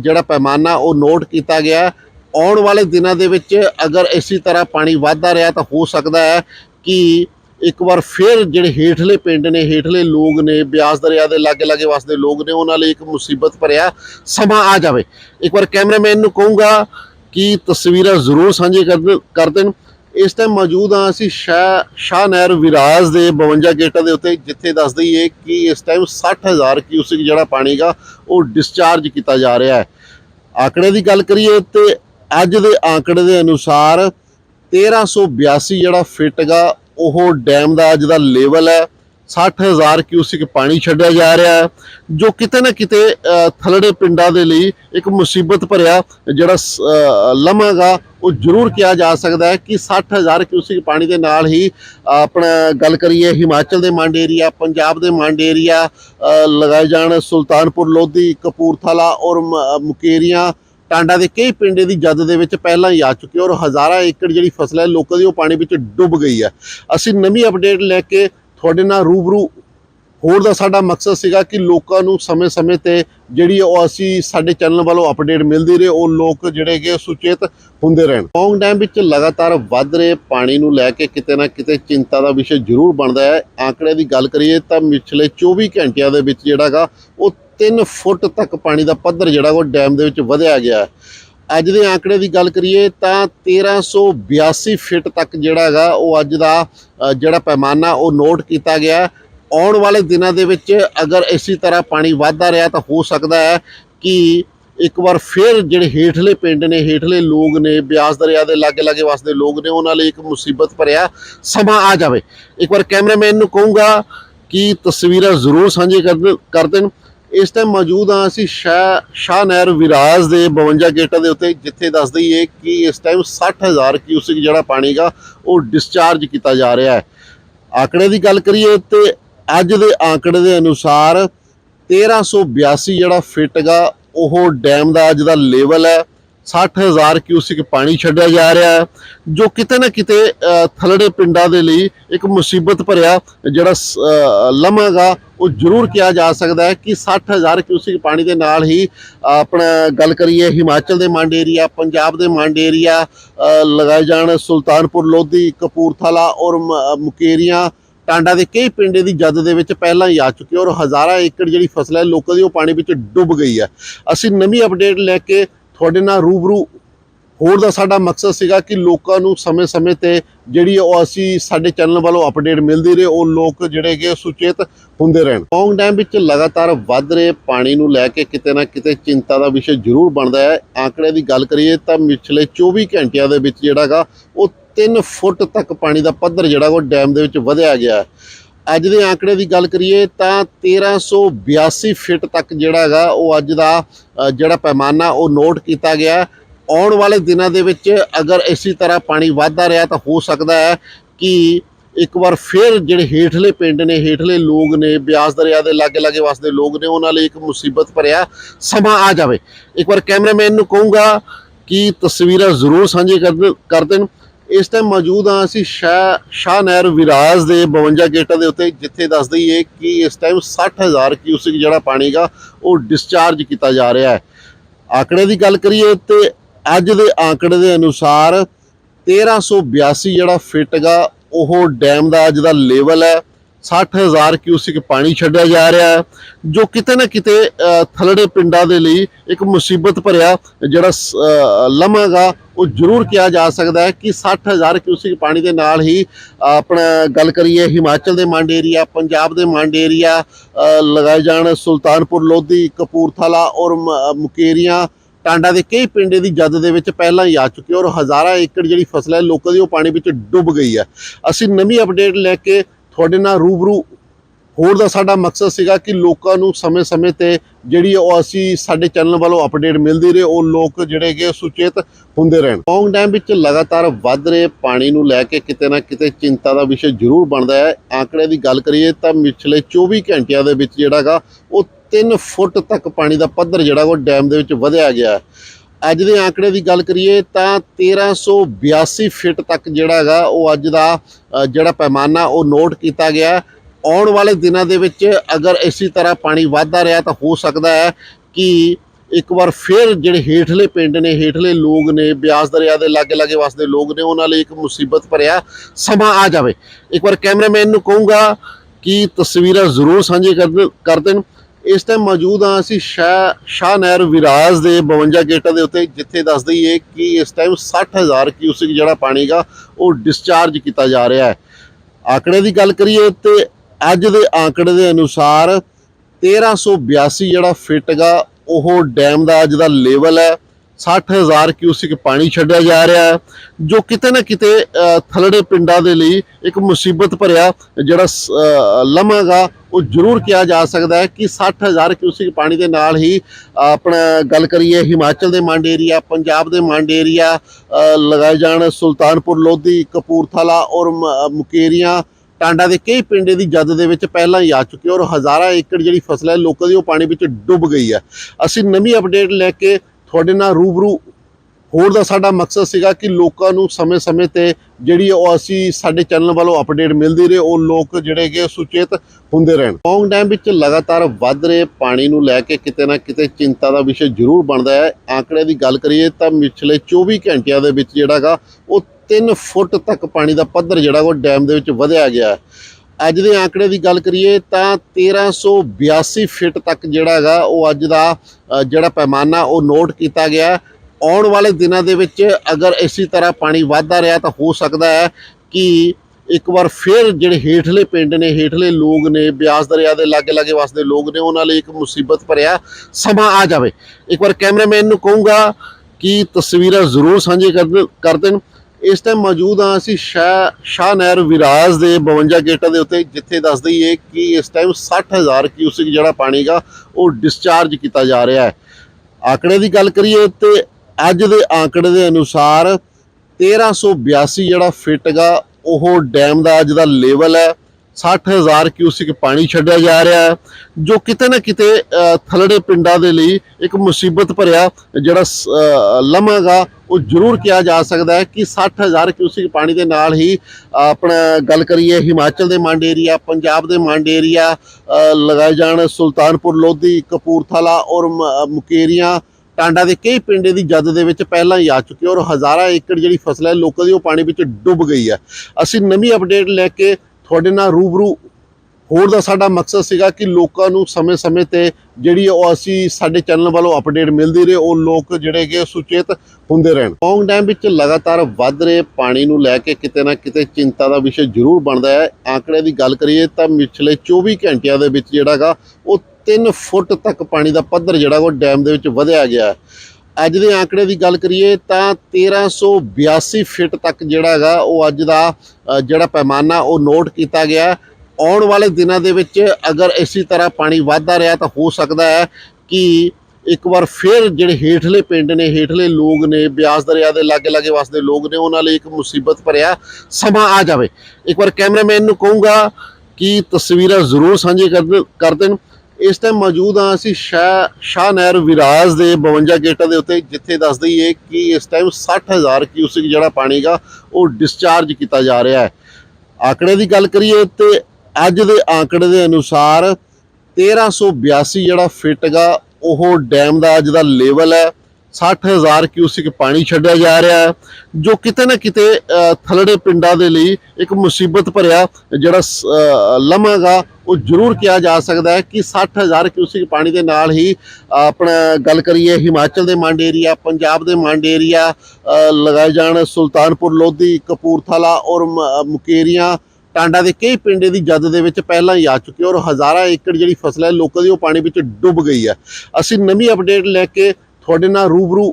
ਜਿਹੜਾ ਪੈਮਾਨਾ ਉਹ ਨੋਟ ਕੀਤਾ ਗਿਆ। ਆਉਣ ਵਾਲੇ ਦਿਨਾਂ ਦੇ ਵਿੱਚ ਅਗਰ ਇਸੇ ਤਰ੍ਹਾਂ ਪਾਣੀ ਵੱਧਦਾ ਰਿਹਾ ਤਾਂ ਹੋ ਸਕਦਾ ਹੈ ਕਿ ਇੱਕ ਵਾਰ ਫਿਰ ਜਿਹੜੇ ਹੇਠਲੇ ਪਿੰਡ ਨੇ, ਹੇਠਲੇ ਲੋਕ ਨੇ, ਬਿਆਸ ਦਰਿਆ ਦੇ ਲਾਗੇ ਲਾਗੇ ਵਸਦੇ ਲੋਕ ਨੇ, ਉਹਨਾਂ ਲਈ ਇੱਕ ਮੁਸੀਬਤ ਭਰਿਆ ਸਮਾਂ ਆ ਜਾਵੇ। ਇੱਕ ਵਾਰ ਕੈਮਰਾਮੈਨ ਨੂੰ ਕਹੂੰਗਾ ਕਿ ਤਸਵੀਰਾਂ ਜ਼ਰੂਰ ਸਾਂਝੇ ਕਰ ਦੇਣ। ਇਸ ਟਾਈਮ ਮੌਜੂਦ ਹਾਂ ਅਸੀਂ ਸ਼ਾਹ ਸ਼ਾਹ ਨਹਿਰ ਵਿਰਾਜ ਦੇ 52 ਗੇਟਾਂ ਦੇ ਉੱਤੇ, ਜਿੱਥੇ ਦੱਸ ਦਈਏ ਕਿ ਇਸ ਟਾਈਮ 60000 ਕਿਊਸਿਕ ਜਿਹੜਾ ਪਾਣੀ ਗਾ, ਉਹ ਡਿਸਚਾਰਜ ਕੀਤਾ ਜਾ ਰਿਹਾ ਹੈ। ਆંકੜੇ ਦੀ ਗੱਲ ਕਰੀਏ ਤੇ ਅੱਜ ਦੇ ਆંકੜੇ ਦੇ ਅਨੁਸਾਰ 1382 ਜਿਹੜਾ ਫਿੱਟ ਗਾ, ਉਹ ਡੈਮ ਦਾ ਅੱਜ ਦਾ ਲੈਵਲ ਹੈ। 60000 ਕਿਊਸਿਕ ਪਾਣੀ ਛੱਡਿਆ ਜਾ ਰਿਹਾ ਹੈ ਜੋ ਕਿਤੇ ਨਾ ਕਿਤੇ ਅ, ਥਲੜੇ ਪਿੰਡਾਂ ਦੇ ਲਈ ਇੱਕ ਮੁਸੀਬਤ ਭਰਿਆ ਜਿਹੜਾ ਸ- ਅ, ਉਹ ਜ਼ਰੂਰ ਕਿਹਾ ਜਾ ਸਕਦਾ ਹੈ ਕਿ 60000 ਕਿਊਸਿਕ ਪਾਣੀ ਦੇ ਨਾਲ ਹੀ ਆਪਣਾ ਗੱਲ ਕਰੀਏ ਹਿਮਾਚਲ ਦੇ ਮੰਡ ਏਰੀਆ ਪੰਜਾਬ ਦੇ ਮੰਡ ਏਰੀਆ ਲਗਾਏ ਜਾਣ ਸੁਲਤਾਨਪੁਰ ਲੋਧੀ ਕਪੂਰਥਲਾ ਔਰ ਮ- ਮੁਕੇਰੀਆਂ ਟਾਂਡਾ ਦੇ ਕਈ ਪਿੰਡ ਦੀ ਜਦ ਦੇ ਵਿੱਚ ਪਹਿਲਾਂ ਹੀ ਆ ਚੁੱਕੇ ਔਰ ਹਜ਼ਾਰਾਂ ਏਕੜ ਜਿਹੜੀ ਫਸਲ ਹੈ ਲੋਕਾਂ ਦੀ ਉਹ ਪਾਣੀ ਵਿੱਚ ਡੁੱਬ ਗਈ ਹੈ। ਅਸੀਂ ਨਵੀਂ ਅਪਡੇਟ ਲੈ ਕੇ ਤੁਹਾਡੇ ਨਾਲ ਰੂਬਰੂ ਹੋਰ ਦਾ ਸਾਡਾ ਮਕਸਦ ਸੀਗਾ ਕਿ ਲੋਕਾਂ ਨੂੰ ਸਮੇਂ-ਸਮੇਂ ਤੇ ਜਿਹੜੀ ਉਹ ਅਸੀਂ ਸਾਡੇ ਚੈਨਲ ਵੱਲੋਂ ਅਪਡੇਟ ਮਿਲਦੀ ਰਹੇ, ਉਹ ਲੋਕ ਜਿਹੜੇ ਕਿ ਸੁਚੇਤ ਹੁੰਦੇ ਰਹਿਣ। ਪੌਂਗ ਡੈਮ ਵਿੱਚ ਲਗਾਤਾਰ ਵੱਧ ਰਹੇ ਪਾਣੀ ਨੂੰ ਲੈ ਕੇ ਕਿਤੇ ਨਾ ਕਿਤੇ ਚਿੰਤਾ ਦਾ ਵਿਸ਼ੇ ਜ਼ਰੂਰ ਬਣਦਾ ਹੈ। ਆંકੜੇ ਦੀ ਗੱਲ ਕਰੀਏ ਤਾਂ ਪਿਛਲੇ 24 ਘੰਟਿਆਂ ਦੇ ਵਿੱਚ ਜਿਹੜਾਗਾ ਉਹ 3 ਫੁੱਟ ਤੱਕ ਪਾਣੀ ਦਾ ਪੱਧਰ ਜਿਹੜਾ ਉਹ ਡੈਮ ਦੇ ਵਿੱਚ ਵਧਿਆ ਗਿਆ ਹੈ। ਅੱਜ ਦੇ ਆંકੜੇ ਦੀ ਗੱਲ ਕਰੀਏ ਤਾਂ 1382 ਫਿਟ ਤੱਕ ਜਿਹੜਾ ਹੈਗਾ ਉਹ ਅੱਜ ਦਾ ਜਿਹੜਾ ਪੈਮਾਨਾ ਉਹ ਨੋਟ ਕੀਤਾ ਗਿਆ। ਆਉਣ ਵਾਲੇ ਦਿਨਾਂ ਦੇ ਵਿੱਚ ਅਗਰ ਇਸੇ ਤਰ੍ਹਾਂ ਪਾਣੀ ਵੱਧਦਾ ਰਿਹਾ ਤਾਂ ਹੋ ਸਕਦਾ ਹੈ ਕਿ ਇੱਕ ਵਾਰ ਫਿਰ ਜਿਹੜੇ ਹੇਠਲੇ ਪਿੰਡ ਨੇ, ਹੇਠਲੇ ਲੋਕ ਨੇ, ਬਿਆਸ ਦਰਿਆ ਦੇ ਲਾਗੇ ਲਾਗੇ ਵਸਦੇ ਲੋਕ ਨੇ, ਉਹਨਾਂ ਲਈ ਇੱਕ ਮੁਸੀਬਤ ਭਰਿਆ ਸਮਾਂ ਆ ਜਾਵੇ। ਇੱਕ ਵਾਰ ਕੈਮਰਾਮੈਨ ਨੂੰ ਕਹੂੰਗਾ ਕਿ ਤਸਵੀਰਾਂ ਜ਼ਰੂਰ ਸਾਂਝੇ ਕਰ ਦੇਣ। ਇਸ ਟਾਈਮ ਮੌਜੂਦ ਹਾਂ ਅਸੀਂ ਸ਼ਾਹ ਸ਼ਾਹ ਨਹਿਰ ਵਿਰਾਜ ਦੇ 52 ਗੇਟਾਂ ਦੇ ਉੱਤੇ, ਜਿੱਥੇ ਦੱਸ ਦਈਏ ਕਿ ਇਸ ਟਾਈਮ 60000 ਕਿਊਸਿਕ ਜਿਹੜਾ ਪਾਣੀ ਗਾ, ਉਹ ਡਿਸਚਾਰਜ ਕੀਤਾ ਜਾ ਰਿਹਾ ਹੈ। ਆંકੜੇ ਦੀ ਗੱਲ ਕਰੀਏ ਤੇ ਅੱਜ ਦੇ ਆંકੜੇ ਦੇ ਅਨੁਸਾਰ 1382 ਜਿਹੜਾ ਫਿੱਟ ਗਾ, ਉਹ ਡੈਮ ਦਾ ਅੱਜ ਦਾ ਲੈਵਲ ਹੈ। 60000 ਕਿਊਸਿਕ ਪਾਣੀ ਛੱਡਿਆ ਜਾ ਰਿਹਾ ਹੈ ਜੋ ਕਿਤੇ ਨਾ ਕਿਤੇ ਅ, ਥਲੜੇ ਪਿੰਡਾਂ ਦੇ ਲਈ ਇੱਕ ਮੁਸੀਬਤ ਭਰਿਆ ਜਿਹੜਾ ਸ- ਅ, ਗਾ ਉਹ ਜ਼ਰੂਰ ਕਿਹਾ ਜਾ ਸਕਦਾ ਹੈ ਕਿ 60000 ਕਿਊਸਿਕ ਪਾਣੀ ਦੇ ਨਾਲ ਹੀ ਆਪਣਾ ਗੱਲ ਕਰੀਏ ਹਿਮਾਚਲ ਦੇ ਮੰਡ ਏਰੀਆ ਪੰਜਾਬ ਦੇ ਮੰਡ ਏਰੀਆ ਲਗਾਏ ਜਾਣ ਸੁਲਤਾਨਪੁਰ ਲੋਧੀ ਕਪੂਰਥਲਾ ਔਰ ਮ- ਮੁਕੇਰੀਆਂ ਟਾਂਡਾ ਦੇ ਕਈ ਪਿੰਡ ਦੀ ਜਦ ਦੇ ਵਿੱਚ ਪਹਿਲਾਂ ਹੀ ਆ ਚੁੱਕੇ ਔਰ ਹਜ਼ਾਰਾਂ ਏਕੜ ਜਿਹੜੀ ਫਸਲ ਹੈ ਲੋਕਾਂ ਦੀ ਉਹ ਪਾਣੀ ਵਿੱਚ ਡੁੱਬ ਗਈ ਹੈ। ਅਸੀਂ ਨਵੀਂ ਅਪਡੇਟ ਲੈ ਕੇ ਤੁਹਾਡੇ ਨਾਲ ਰੂਬਰੂ ਹੋਰ ਦਾ ਸਾਡਾ ਮਕਸਦ ਸੀਗਾ ਕਿ ਲੋਕਾਂ ਨੂੰ ਸਮੇਂ-ਸਮੇਂ ਤੇ ਜਿਹੜੀ ਉਹ ਅਸੀਂ ਸਾਡੇ ਚੈਨਲ ਵੱਲੋਂ ਅਪਡੇਟ ਮਿਲਦੀ ਰਹੇ, ਉਹ ਲੋਕ ਜਿਹੜੇ ਕਿ ਸੁਚੇਤ ਹੁੰਦੇ ਰਹਿਣ। ਪੌਂਗ ਡੈਮ ਵਿੱਚ ਲਗਾਤਾਰ ਵੱਧ ਰਹੇ ਪਾਣੀ ਨੂੰ ਲੈ ਕੇ ਕਿਤੇ ਨਾ ਕਿਤੇ ਚਿੰਤਾ ਦਾ ਵਿਸ਼ਾ ਜ਼ਰੂਰ ਬਣਦਾ ਹੈ। ਆંકੜੇ ਦੀ ਗੱਲ ਕਰੀਏ ਤਾਂ ਪਿਛਲੇ 24 ਘੰਟਿਆਂ ਦੇ ਵਿੱਚ ਜਿਹੜਾਗਾ ਉਹ 3 ਫੁੱਟ ਤੱਕ ਪਾਣੀ ਦਾ ਪੱਧਰ ਜਿਹੜਾ ਉਹ ਡੈਮ ਦੇ ਵਿੱਚ ਵਧਿਆ ਗਿਆ ਹੈ। ਅੱਜ ਦੇ ਆંકੜੇ ਦੀ ਗੱਲ ਕਰੀਏ ਤਾਂ 1382 ਫਿਟ ਤੱਕ ਜਿਹੜਾ ਹੈਗਾ ਉਹ ਅੱਜ ਦਾ ਜਿਹੜਾ ਪੈਮਾਨਾ ਉਹ ਨੋਟ ਕੀਤਾ ਗਿਆ। ਆਉਣ ਵਾਲੇ ਦਿਨਾਂ ਦੇ ਵਿੱਚ ਅਗਰ ਇਸੇ ਤਰ੍ਹਾਂ ਪਾਣੀ ਵੱਧਦਾ ਰਿਹਾ ਤਾਂ ਹੋ ਸਕਦਾ ਹੈ ਕਿ ਇੱਕ ਵਾਰ ਫਿਰ ਜਿਹੜੇ ਹੇਠਲੇ ਪਿੰਡ ਨੇ, ਹੇਠਲੇ ਲੋਕ ਨੇ, ਬਿਆਸ ਦਰਿਆ ਦੇ ਲਾਗੇ ਲਾਗੇ ਵਸਦੇ ਲੋਕ ਨੇ, ਉਹਨਾਂ ਲਈ ਇੱਕ ਮੁਸੀਬਤ ਭਰਿਆ ਸਮਾਂ ਆ ਜਾਵੇ। ਇੱਕ ਵਾਰ ਕੈਮਰਾਮੈਨ ਨੂੰ ਕਹੂੰਗਾ ਕਿ ਤਸਵੀਰਾਂ ਜ਼ਰੂਰ ਸਾਂਝੇ ਕਰ ਦੇਣ। ਇਸ ਟਾਈਮ ਮੌਜੂਦ ਹਾਂ ਅਸੀਂ ਸ਼ਾਹ ਸ਼ਾਹ ਨਹਿਰ ਵਿਰਾਜ ਦੇ 52 ਗੇਟਾਂ ਦੇ ਉੱਤੇ ਜਿੱਥੇ ਦੱਸ ਦਈਏ ਕਿ ਇਸ ਟਾਈਮ 60000 ਕਿਊਸਿਕ ਜਿਹੜਾ ਪਾਣੀ ਗਾ ਉਹ ਡਿਸਚਾਰਜ ਕੀਤਾ ਜਾ ਰਿਹਾ ਹੈ। ਆંકੜੇ ਦੀ ਗੱਲ ਕਰੀਏ ਤੇ ਅੱਜ ਦੇ ਆંકੜੇ ਦੇ ਅਨੁਸਾਰ 1382 ਜਿਹੜਾ ਫਿੱਟ ਗਾ ਉਹ ਡੈਮ ਦਾ ਅੱਜ ਦਾ ਲੈਵਲ ਹੈ। 60000 ਕਿਊਸਿਕ ਪਾਣੀ ਛੱਡਿਆ ਜਾ ਰਿਹਾ ਹੈ ਜੋ ਕਿਤੇ ਨਾ ਕਿਤੇ ਅ, ਥਲੜੇ ਪਿੰਡਾਂ ਦੇ ਲਈ ਇੱਕ ਮੁਸੀਬਤ ਭਰਿਆ ਜਿਹੜਾ ਸ- ਅ, ਉਹ ਜ਼ਰੂਰ ਕਿਹਾ ਜਾ ਸਕਦਾ ਹੈ ਕਿ 60000 ਕਿਊਸਿਕ ਪਾਣੀ ਦੇ ਨਾਲ ਹੀ ਆਪਣਾ ਗੱਲ ਕਰੀਏ ਹਿਮਾਚਲ ਦੇ ਮੰਡ ਏਰੀਆ, ਪੰਜਾਬ ਦੇ ਮੰਡ ਏਰੀਆ ਲਗਾਏ ਜਾਣ ਸੁਲਤਾਨਪੁਰ, ਲੋਧੀ, ਕਪੂਰਥਲਾ ਔਰ ਮ- ਮੁਕੇਰੀਆਂ, ਟਾਂਡਾ ਦੇ ਕਈ ਪਿੰਡੇ ਦੀ ਜਦ ਦੇ ਵਿੱਚ ਪਹਿਲਾਂ ਹੀ ਆ ਚੁੱਕੇ ਔਰ ਹਜ਼ਾਰਾਂ ਏਕੜ ਜਿਹੜੀ ਫਸਲ ਹੈ, ਲੋਕਾਂ ਦੀ ਉਹ ਪਾਣੀ ਵਿੱਚ ਡੁੱਬ ਗਈ ਹੈ। ਅਸੀਂ ਨਵੀਂ ਅਪਡੇਟ ਲੈ ਕੇ ਤੁਹਾਡੇ ਨਾਲ ਰੂਬਰੂ ਹੋਰ ਦਾ ਸਾਡਾ ਮਕਸਦ ਸੀਗਾ ਕਿ ਲੋਕਾਂ ਨੂੰ ਸਮੇਂ-ਸਮੇਂ ਤੇ ਜਿਹੜੀ ਉਹ ਅਸੀਂ ਸਾਡੇ ਚੈਨਲ ਵੱਲੋਂ ਅਪਡੇਟ ਮਿਲਦੀ ਰਹੇ, ਉਹ ਲੋਕ ਜਿਹੜੇ ਕਿ ਸੁਚੇਤ ਹੁੰਦੇ ਰਹਿਣ। ਪੌਂਗ ਡੈਮ ਵਿੱਚ ਲਗਾਤਾਰ ਵੱਧ ਰਹੇ ਪਾਣੀ ਨੂੰ ਲੈ ਕੇ ਕਿਤੇ ਨਾ ਕਿਤੇ ਚਿੰਤਾ ਦਾ ਵਿਸ਼ੇ ਜ਼ਰੂਰ ਬਣਦਾ ਹੈ। ਆંકੜੇ ਦੀ ਗੱਲ ਕਰੀਏ ਤਾਂ ਪਿਛਲੇ 24 ਘੰਟਿਆਂ ਦੇ ਵਿੱਚ ਜਿਹੜਾਗਾ ਉਹ 3 ਫੁੱਟ ਤੱਕ ਪਾਣੀ ਦਾ ਪੱਧਰ ਜਿਹੜਾ ਉਹ ਡੈਮ ਦੇ ਵਿੱਚ ਵਧਿਆ ਗਿਆ ਅੱਜ ਦੇ ਆંકੜੇ ਦੀ ਗੱਲ ਕਰੀਏ ਤਾਂ 1382 ਫਿਟ ਤੱਕ ਜਿਹੜਾ ਹੈਗਾ, ਉਹ ਅੱਜ ਦਾ ਜਿਹੜਾ ਪੈਮਾਨਾ, ਉਹ ਨੋਟ ਕੀਤਾ ਗਿਆ। ਆਉਣ ਵਾਲੇ ਦਿਨਾਂ ਦੇ ਵਿੱਚ ਅਗਰ ਇਸੇ ਤਰ੍ਹਾਂ ਪਾਣੀ ਵੱਧਦਾ ਰਿਹਾ ਤਾਂ ਹੋ ਸਕਦਾ ਹੈ ਕਿ ਇੱਕ ਵਾਰ ਫਿਰ ਜਿਹੜੇ ਹੇਠਲੇ ਪਿੰਡ ਨੇ, ਹੇਠਲੇ ਲੋਕ ਨੇ, ਬਿਆਸ ਦਰਿਆ ਦੇ ਲਾਗੇ ਲਾਗੇ ਵਸਦੇ ਲੋਕ ਨੇ, ਉਹਨਾਂ ਲਈ ਇੱਕ ਮੁਸੀਬਤ ਭਰਿਆ ਸਮਾਂ ਆ ਜਾਵੇ। ਇੱਕ ਵਾਰ ਕੈਮਰਾਮੈਨ ਨੂੰ ਕਹੂੰਗਾ ਕਿ ਤਸਵੀਰਾਂ ਜ਼ਰੂਰ ਸਾਂਝੀਆਂ ਕਰ ਕਰ ਦੇਣ। ਇਸ ਟਾਈਮ ਮੌਜੂਦ ਹਾਂ ਅਸੀਂ ਸ਼ਾਹ ਸ਼ਾਹ ਨਹਿਰ ਵਿਰਾਜ ਦੇ 52 ਗੇਟਾਂ ਦੇ ਉੱਤੇ, ਜਿੱਥੇ ਦੱਸ ਦਈਏ ਕਿ ਇਸ ਟਾਈਮ 60000 ਕਿਊਸਿਕ ਜਿਹੜਾ ਪਾਣੀ ਗਾ, ਉਹ ਡਿਸਚਾਰਜ ਕੀਤਾ ਜਾ ਰਿਹਾ ਹੈ। ਆંકੜੇ ਦੀ ਗੱਲ ਕਰੀਏ ਤੇ ਅੱਜ ਦੇ ਆંકੜੇ ਦੇ ਅਨੁਸਾਰ 1382 ਜਿਹੜਾ ਫਿੱਟ ਗਾ ਉਹ ਡੈਮ ਦਾ ਅੱਜ ਦਾ ਲੈਵਲ ਹੈ। 60000 ਕਿਊਸਿਕ ਪਾਣੀ ਛੱਡਿਆ ਜਾ ਰਿਹਾ ਹੈ ਜੋ ਕਿਤੇ ਨਾ ਕਿਤੇ ਅ, ਥਲੜੇ ਪਿੰਡਾਂ ਦੇ ਲਈ ਇੱਕ ਮੁਸੀਬਤ ਭਰਿਆ ਜਿਹੜਾ ਸ- ਅ, ਗਾ ਉਹ ਜ਼ਰੂਰ ਕਿਹਾ ਜਾ ਸਕਦਾ ਹੈ ਕਿ 60000 ਕਿਊਸਿਕ ਪਾਣੀ ਦੇ ਨਾਲ ਹੀ ਆਪਣਾ ਗੱਲ ਕਰੀਏ ਹਿਮਾਚਲ ਦੇ ਮੰਡ ਏਰੀਆ ਪੰਜਾਬ ਦੇ ਮੰਡ ਏਰੀਆ ਲਗਾਏ ਜਾਣ ਸੁਲਤਾਨਪੁਰ ਲੋਧੀ ਕਪੂਰਥਲਾ ਔਰ ਮ- ਮੁਕੇਰੀਆਂ ਟਾਂਡਾ ਦੇ ਕਈ ਪਿੰਡ ਦੀ ਜਦ ਦੇ ਵਿੱਚ ਪਹਿਲਾਂ ਹੀ ਆ ਚੁੱਕੇ ਔਰ ਹਜ਼ਾਰਾਂ ਏਕੜ ਜਿਹੜੀ ਫਸਲ ਹੈ ਲੋਕਾਂ ਦੀ ਉਹ ਪਾਣੀ ਵਿੱਚ ਡੁੱਬ ਗਈ ਹੈ। ਅਸੀਂ ਨਵੀਂ ਅਪਡੇਟ ਲੈ ਕੇ ਤੁਹਾਡੇ ਨਾਲ ਰੂਬਰੂ ਹੋਰ ਦਾ ਸਾਡਾ ਮਕਸਦ ਸੀਗਾ ਕਿ ਲੋਕਾਂ ਨੂੰ ਸਮੇਂ-ਸਮੇਂ ਤੇ ਜਿਹੜੀ ਉਹ ਅਸੀਂ ਸਾਡੇ ਚੈਨਲ ਵੱਲੋਂ ਅਪਡੇਟ ਮਿਲਦੀ ਰਹੇ, ਉਹ ਲੋਕ ਜਿਹੜੇ ਕਿ ਸੁਚੇਤ ਹੁੰਦੇ ਰਹਿਣ। ਪੌਂਗ ਡੈਮ ਵਿੱਚ ਲਗਾਤਾਰ ਵੱਧ ਰਹੇ ਪਾਣੀ ਨੂੰ ਲੈ ਕੇ ਕਿਤੇ ਨਾ ਕਿਤੇ ਚਿੰਤਾ ਦਾ ਵਿਸ਼ਾ ਜ਼ਰੂਰ ਬਣਦਾ ਹੈ। ਆંકੜੇ ਦੀ ਗੱਲ ਕਰੀਏ ਤਾਂ ਪਿਛਲੇ 24 ਘੰਟਿਆਂ ਦੇ ਵਿੱਚ ਜਿਹੜਾਗਾ ਉਹ 3 ਫੁੱਟ ਤੱਕ ਪਾਣੀ ਦਾ ਪੱਧਰ ਜਿਹੜਾ ਉਹ ਡੈਮ ਦੇ ਵਿੱਚ ਵਧਿਆ ਗਿਆ। ਅੱਜ ਦੇ ਆંકੜੇ ਦੀ ਗੱਲ ਕਰੀਏ ਤਾਂ 1382 ਫਿਟ ਤੱਕ ਜਿਹੜਾ ਹੈਗਾ ਉਹ ਅੱਜ ਦਾ ਜਿਹੜਾ ਪੈਮਾਨਾ ਉਹ ਨੋਟ ਕੀਤਾ ਗਿਆ। ਆਉਣ ਵਾਲੇ ਦਿਨਾਂ ਦੇ ਵਿੱਚ ਅਗਰ ਇਸੇ ਤਰ੍ਹਾਂ ਪਾਣੀ ਵੱਧਦਾ ਰਿਹਾ ਤਾਂ ਹੋ ਸਕਦਾ ਹੈ ਕਿ ਇੱਕ ਵਾਰ ਫਿਰ ਜਿਹੜੇ ਹੇਠਲੇ ਪਿੰਡ ਨੇ, ਹੇਠਲੇ ਲੋਕ ਨੇ, ਬਿਆਸ ਦਰਿਆ ਦੇ ਲਾਗੇ ਲਾਗੇ ਵਸਦੇ ਲੋਕ ਨੇ, ਉਹਨਾਂ ਲਈ ਇੱਕ ਮੁਸੀਬਤ ਭਰਿਆ ਸਮਾਂ ਆ ਜਾਵੇ। ਇੱਕ ਵਾਰ ਕੈਮਰਾਮੈਨ ਨੂੰ ਕਹੂੰਗਾ ਕਿ ਤਸਵੀਰਾਂ ਜ਼ਰੂਰ ਸਾਂਝੇ ਕਰ ਕਰ ਦੇਣ। ਇਸ ਟਾਈਮ ਮੌਜੂਦ ਹਾਂ ਅਸੀਂ ਸ਼ਾਹ ਸ਼ਾਹ ਨਹਿਰ ਵਿਰਾਜ ਦੇ 52 ਗੇਟਾਂ ਦੇ ਉੱਤੇ, ਜਿੱਥੇ ਦੱਸ ਦਈਏ ਕਿ ਇਸ ਟਾਈਮ 60000 ਕਿਊਸਿਕ ਜਿਹੜਾ ਪਾਣੀ ਗਾ, ਉਹ ਡਿਸਚਾਰਜ ਕੀਤਾ ਜਾ ਰਿਹਾ ਹੈ। ਆંકੜੇ ਦੀ ਗੱਲ ਕਰੀਏ ਤੇ ਅੱਜ ਦੇ ਆંકੜੇ ਦੇ ਅਨੁਸਾਰ 1382 ਜਿਹੜਾ ਫਿੱਟ ਗਾ, ਉਹ ਡੈਮ ਦਾ ਅੱਜ ਦਾ ਲੈਵਲ ਹੈ। 60000 ਕਿਊਸਿਕ ਪਾਣੀ ਛੱਡਿਆ ਜਾ ਰਿਹਾ ਹੈ ਜੋ ਕਿਤੇ ਨਾ ਕਿਤੇ ਅ, ਥਲੜੇ ਪਿੰਡਾਂ ਦੇ ਲਈ ਇੱਕ ਮੁਸੀਬਤ ਭਰਿਆ ਜਿਹੜਾ ਸ- ਅ, ਗਾ ਉਹ ਜ਼ਰੂਰ ਕਿਹਾ ਜਾ ਸਕਦਾ ਹੈ ਕਿ 60000 ਕਿਊਸਿਕ ਪਾਣੀ ਦੇ ਨਾਲ ਹੀ ਆਪਣਾ ਗੱਲ ਕਰੀਏ ਹਿਮਾਚਲ ਦੇ ਮੰਡ ਏਰੀਆ ਪੰਜਾਬ ਦੇ ਮੰਡ ਏਰੀਆ ਲਗਾਏ ਜਾਣ ਸੁਲਤਾਨਪੁਰ ਲੋਧੀ ਕਪੂਰਥਲਾ ਔਰ ਮ- ਮੁਕੇਰੀਆਂ ਟਾਂਡਾ ਦੇ ਕਈ ਪਿੰਡੇ ਦੀ ਜਦ ਦੇ ਵਿੱਚ ਪਹਿਲਾਂ ਹੀ ਆ ਚੁੱਕੇ ਔਰ ਹਜ਼ਾਰਾਂ ਏਕੜ ਜਿਹੜੀ ਫਸਲ ਹੈ ਲੋਕਾਂ ਦੀ ਉਹ ਪਾਣੀ ਵਿੱਚ ਡੁੱਬ ਗਈ ਹੈ। ਅਸੀਂ ਨਵੀਂ ਅਪਡੇਟ ਲੈ ਕੇ ਤੁਹਾਡੇ ਨਾਲ ਰੂਬਰੂ ਹੋਰ ਦਾ ਸਾਡਾ ਮਕਸਦ ਸੀਗਾ ਕਿ ਲੋਕਾਂ ਨੂੰ ਸਮੇਂ-ਸਮੇਂ ਤੇ ਜਿਹੜੀ ਉਹ ਅਸੀਂ ਸਾਡੇ ਚੈਨਲ ਵੱਲੋਂ ਅਪਡੇਟ ਮਿਲਦੀ ਰਹੇ, ਉਹ ਲੋਕ ਜਿਹੜੇ ਕਿ ਸੁਚੇਤ ਹੁੰਦੇ ਰਹਿਣ। ਪੌਂਗ ਡੈਮ ਵਿੱਚ ਲਗਾਤਾਰ ਵੱਧ ਰਹੇ ਪਾਣੀ ਨੂੰ ਲੈ ਕੇ ਕਿਤੇ ਨਾ ਕਿਤੇ ਚਿੰਤਾ ਦਾ ਵਿਸ਼ਾ ਜ਼ਰੂਰ ਬਣਦਾ ਹੈ। ਆંકੜੇ ਦੀ ਗੱਲ ਕਰੀਏ ਤਾਂ ਪਿਛਲੇ 24 ਘੰਟਿਆਂ ਦੇ ਵਿੱਚ ਜਿਹੜਾਗਾ ਉਹ 3 ਫੁੱਟ ਤੱਕ ਪਾਣੀ ਦਾ ਪੱਧਰ ਜਿਹੜਾ ਉਹ ਡੈਮ ਦੇ ਵਿੱਚ ਵਧਿਆ ਗਿਆ ਹੈ। ਅੱਜ ਦੇ ਆંકੜੇ ਦੀ ਗੱਲ ਕਰੀਏ ਤਾਂ 1382 ਫਿਟ ਤੱਕ ਜਿਹੜਾ ਹੈਗਾ ਉਹ ਅੱਜ ਦਾ ਜਿਹੜਾ ਪੈਮਾਨਾ ਉਹ ਨੋਟ ਕੀਤਾ ਗਿਆ। ਆਉਣ ਵਾਲੇ ਦਿਨਾਂ ਦੇ ਵਿੱਚ ਅਗਰ ਇਸੇ ਤਰ੍ਹਾਂ ਪਾਣੀ ਵੱਧਦਾ ਰਿਹਾ ਤਾਂ ਹੋ ਸਕਦਾ ਹੈ ਕਿ ਇੱਕ ਵਾਰ ਫਿਰ ਜਿਹੜੇ ਹੇਠਲੇ ਪਿੰਡ ਨੇ, ਹੇਠਲੇ ਲੋਕ ਨੇ, ਬਿਆਸ ਦਰਿਆ ਦੇ ਲਾਗੇ ਲਾਗੇ ਵਸਦੇ ਲੋਕ ਨੇ, ਉਹਨਾਂ ਲਈ ਇੱਕ ਮੁਸੀਬਤ ਭਰਿਆ ਸਮਾਂ ਆ ਜਾਵੇ। ਇੱਕ ਵਾਰ ਕੈਮਰਾਮੈਨ ਨੂੰ ਕਹੂੰਗਾ ਕਿ ਤਸਵੀਰਾਂ ਜ਼ਰੂਰ ਸਾਂਝੇ ਕਰ ਦੇਣ। ਇਸ ਟਾਈਮ ਮੌਜੂਦ ਹਾਂ ਅਸੀਂ ਸ਼ਾਹ ਸ਼ਾਹ ਨਹਿਰ ਵਿਰਾਜ ਦੇ 52 ਗੇਟਾਂ ਦੇ ਉੱਤੇ, ਜਿੱਥੇ ਦੱਸ ਦਈਏ ਕਿ ਇਸ ਟਾਈਮ 60000 ਕਿਊਸਿਕ ਜਿਹੜਾ ਪਾਣੀ ਗਾ, ਉਹ ਡਿਸਚਾਰਜ ਕੀਤਾ ਜਾ ਰਿਹਾ ਹੈ। ਆંકੜੇ ਦੀ ਗੱਲ ਕਰੀਏ ਤੇ ਅੱਜ ਦੇ ਆંકੜੇ ਦੇ ਅਨੁਸਾਰ 1382 ਜਿਹੜਾ ਫਿੱਟ ਗਾ, ਉਹ ਡੈਮ ਦਾ ਅੱਜ ਦਾ ਲੈਵਲ ਹੈ। 60000 ਕਿਊਸਿਕ ਪਾਣੀ ਛੱਡਿਆ ਜਾ ਰਿਹਾ ਹੈ ਜੋ ਕਿਤੇ ਨਾ ਕਿਤੇ ਅ, ਥਲੜੇ ਪਿੰਡਾਂ ਦੇ ਲਈ ਇੱਕ ਮੁਸੀਬਤ ਭਰਿਆ ਜਿਹੜਾ ਸ- ਉਹ ਜ਼ਰੂਰ ਕਿਹਾ ਜਾ ਸਕਦਾ ਹੈ ਕਿ 60000 ਕਿਊਸਿਕ ਪਾਣੀ ਦੇ ਨਾਲ ਹੀ ਆਪਣਾ ਗੱਲ ਕਰੀਏ ਹਿਮਾਚਲ ਦੇ ਮੰਡ ਏਰੀਆ ਪੰਜਾਬ ਦੇ ਮੰਡ ਏਰੀਆ ਲਗਾਏ ਜਾਣ ਸੁਲਤਾਨਪੁਰ ਲੋਧੀ ਕਪੂਰਥਲਾ ਔਰ ਮ- ਮੁਕੇਰੀਆਂ ਟਾਂਡਾ ਦੇ ਕਈ ਪਿੰਡੇ ਦੀ ਜਦ ਦੇ ਵਿੱਚ ਪਹਿਲਾਂ ਹੀ ਆ ਚੁੱਕੇ ਔਰ ਹਜ਼ਾਰਾਂ ਏਕੜ ਜਿਹੜੀ ਫਸਲ ਹੈ ਲੋਕਾਂ ਦੀ ਉਹ ਪਾਣੀ ਵਿੱਚ ਡੁੱਬ ਗਈ ਹੈ। ਅਸੀਂ ਨਵੀਂ ਅਪਡੇਟ ਲੈ ਕੇ ਤੁਹਾਡੇ ਨਾਲ ਰੂਬਰੂ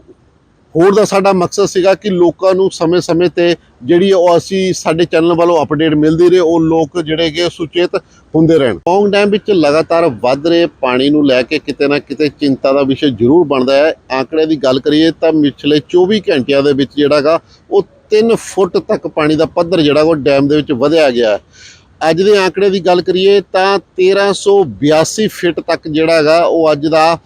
ਹੋਰ ਦਾ ਸਾਡਾ ਮਕਸਦ ਸੀਗਾ ਕਿ ਲੋਕਾਂ ਨੂੰ ਸਮੇਂ-ਸਮੇਂ ਤੇ ਜਿਹੜੀ ਉਹ ਅਸੀਂ ਸਾਡੇ ਚੈਨਲ ਵੱਲੋਂ ਅਪਡੇਟ ਮਿਲਦੀ ਰਹੇ, ਉਹ ਲੋਕ ਜਿਹੜੇ ਕਿ ਸੁਚੇਤ ਹੁੰਦੇ ਰਹਿਣ। ਪੌਂਗ ਡੈਮ ਵਿੱਚ ਲਗਾਤਾਰ ਵੱਧ ਰਹੇ ਪਾਣੀ ਨੂੰ ਲੈ ਕੇ ਕਿਤੇ ਨਾ ਕਿਤੇ ਚਿੰਤਾ ਦਾ ਵਿਸ਼ਾ ਜ਼ਰੂਰ ਬਣਦਾ ਹੈ। ਆંકੜੇ ਦੀ ਗੱਲ ਕਰੀਏ ਤਾਂ ਪਿਛਲੇ 24 ਘੰਟਿਆਂ ਦੇ ਵਿੱਚ ਜਿਹੜਾਗਾ ਉਹ 3 ਫੁੱਟ ਤੱਕ ਪਾਣੀ ਦਾ ਪੱਧਰ ਜਿਹੜਾ ਉਹ ਡੈਮ ਦੇ ਵਿੱਚ ਵਧਿਆ ਗਿਆ ਹੈ। ਅੱਜ ਦੇ ਆંકੜੇ ਦੀ ਗੱਲ ਕਰੀਏ ਤਾਂ 1382 ਫਿਟ ਤੱਕ ਜਿਹੜਾ ਹੈਗਾ ਉਹ ਅੱਜ ਦਾ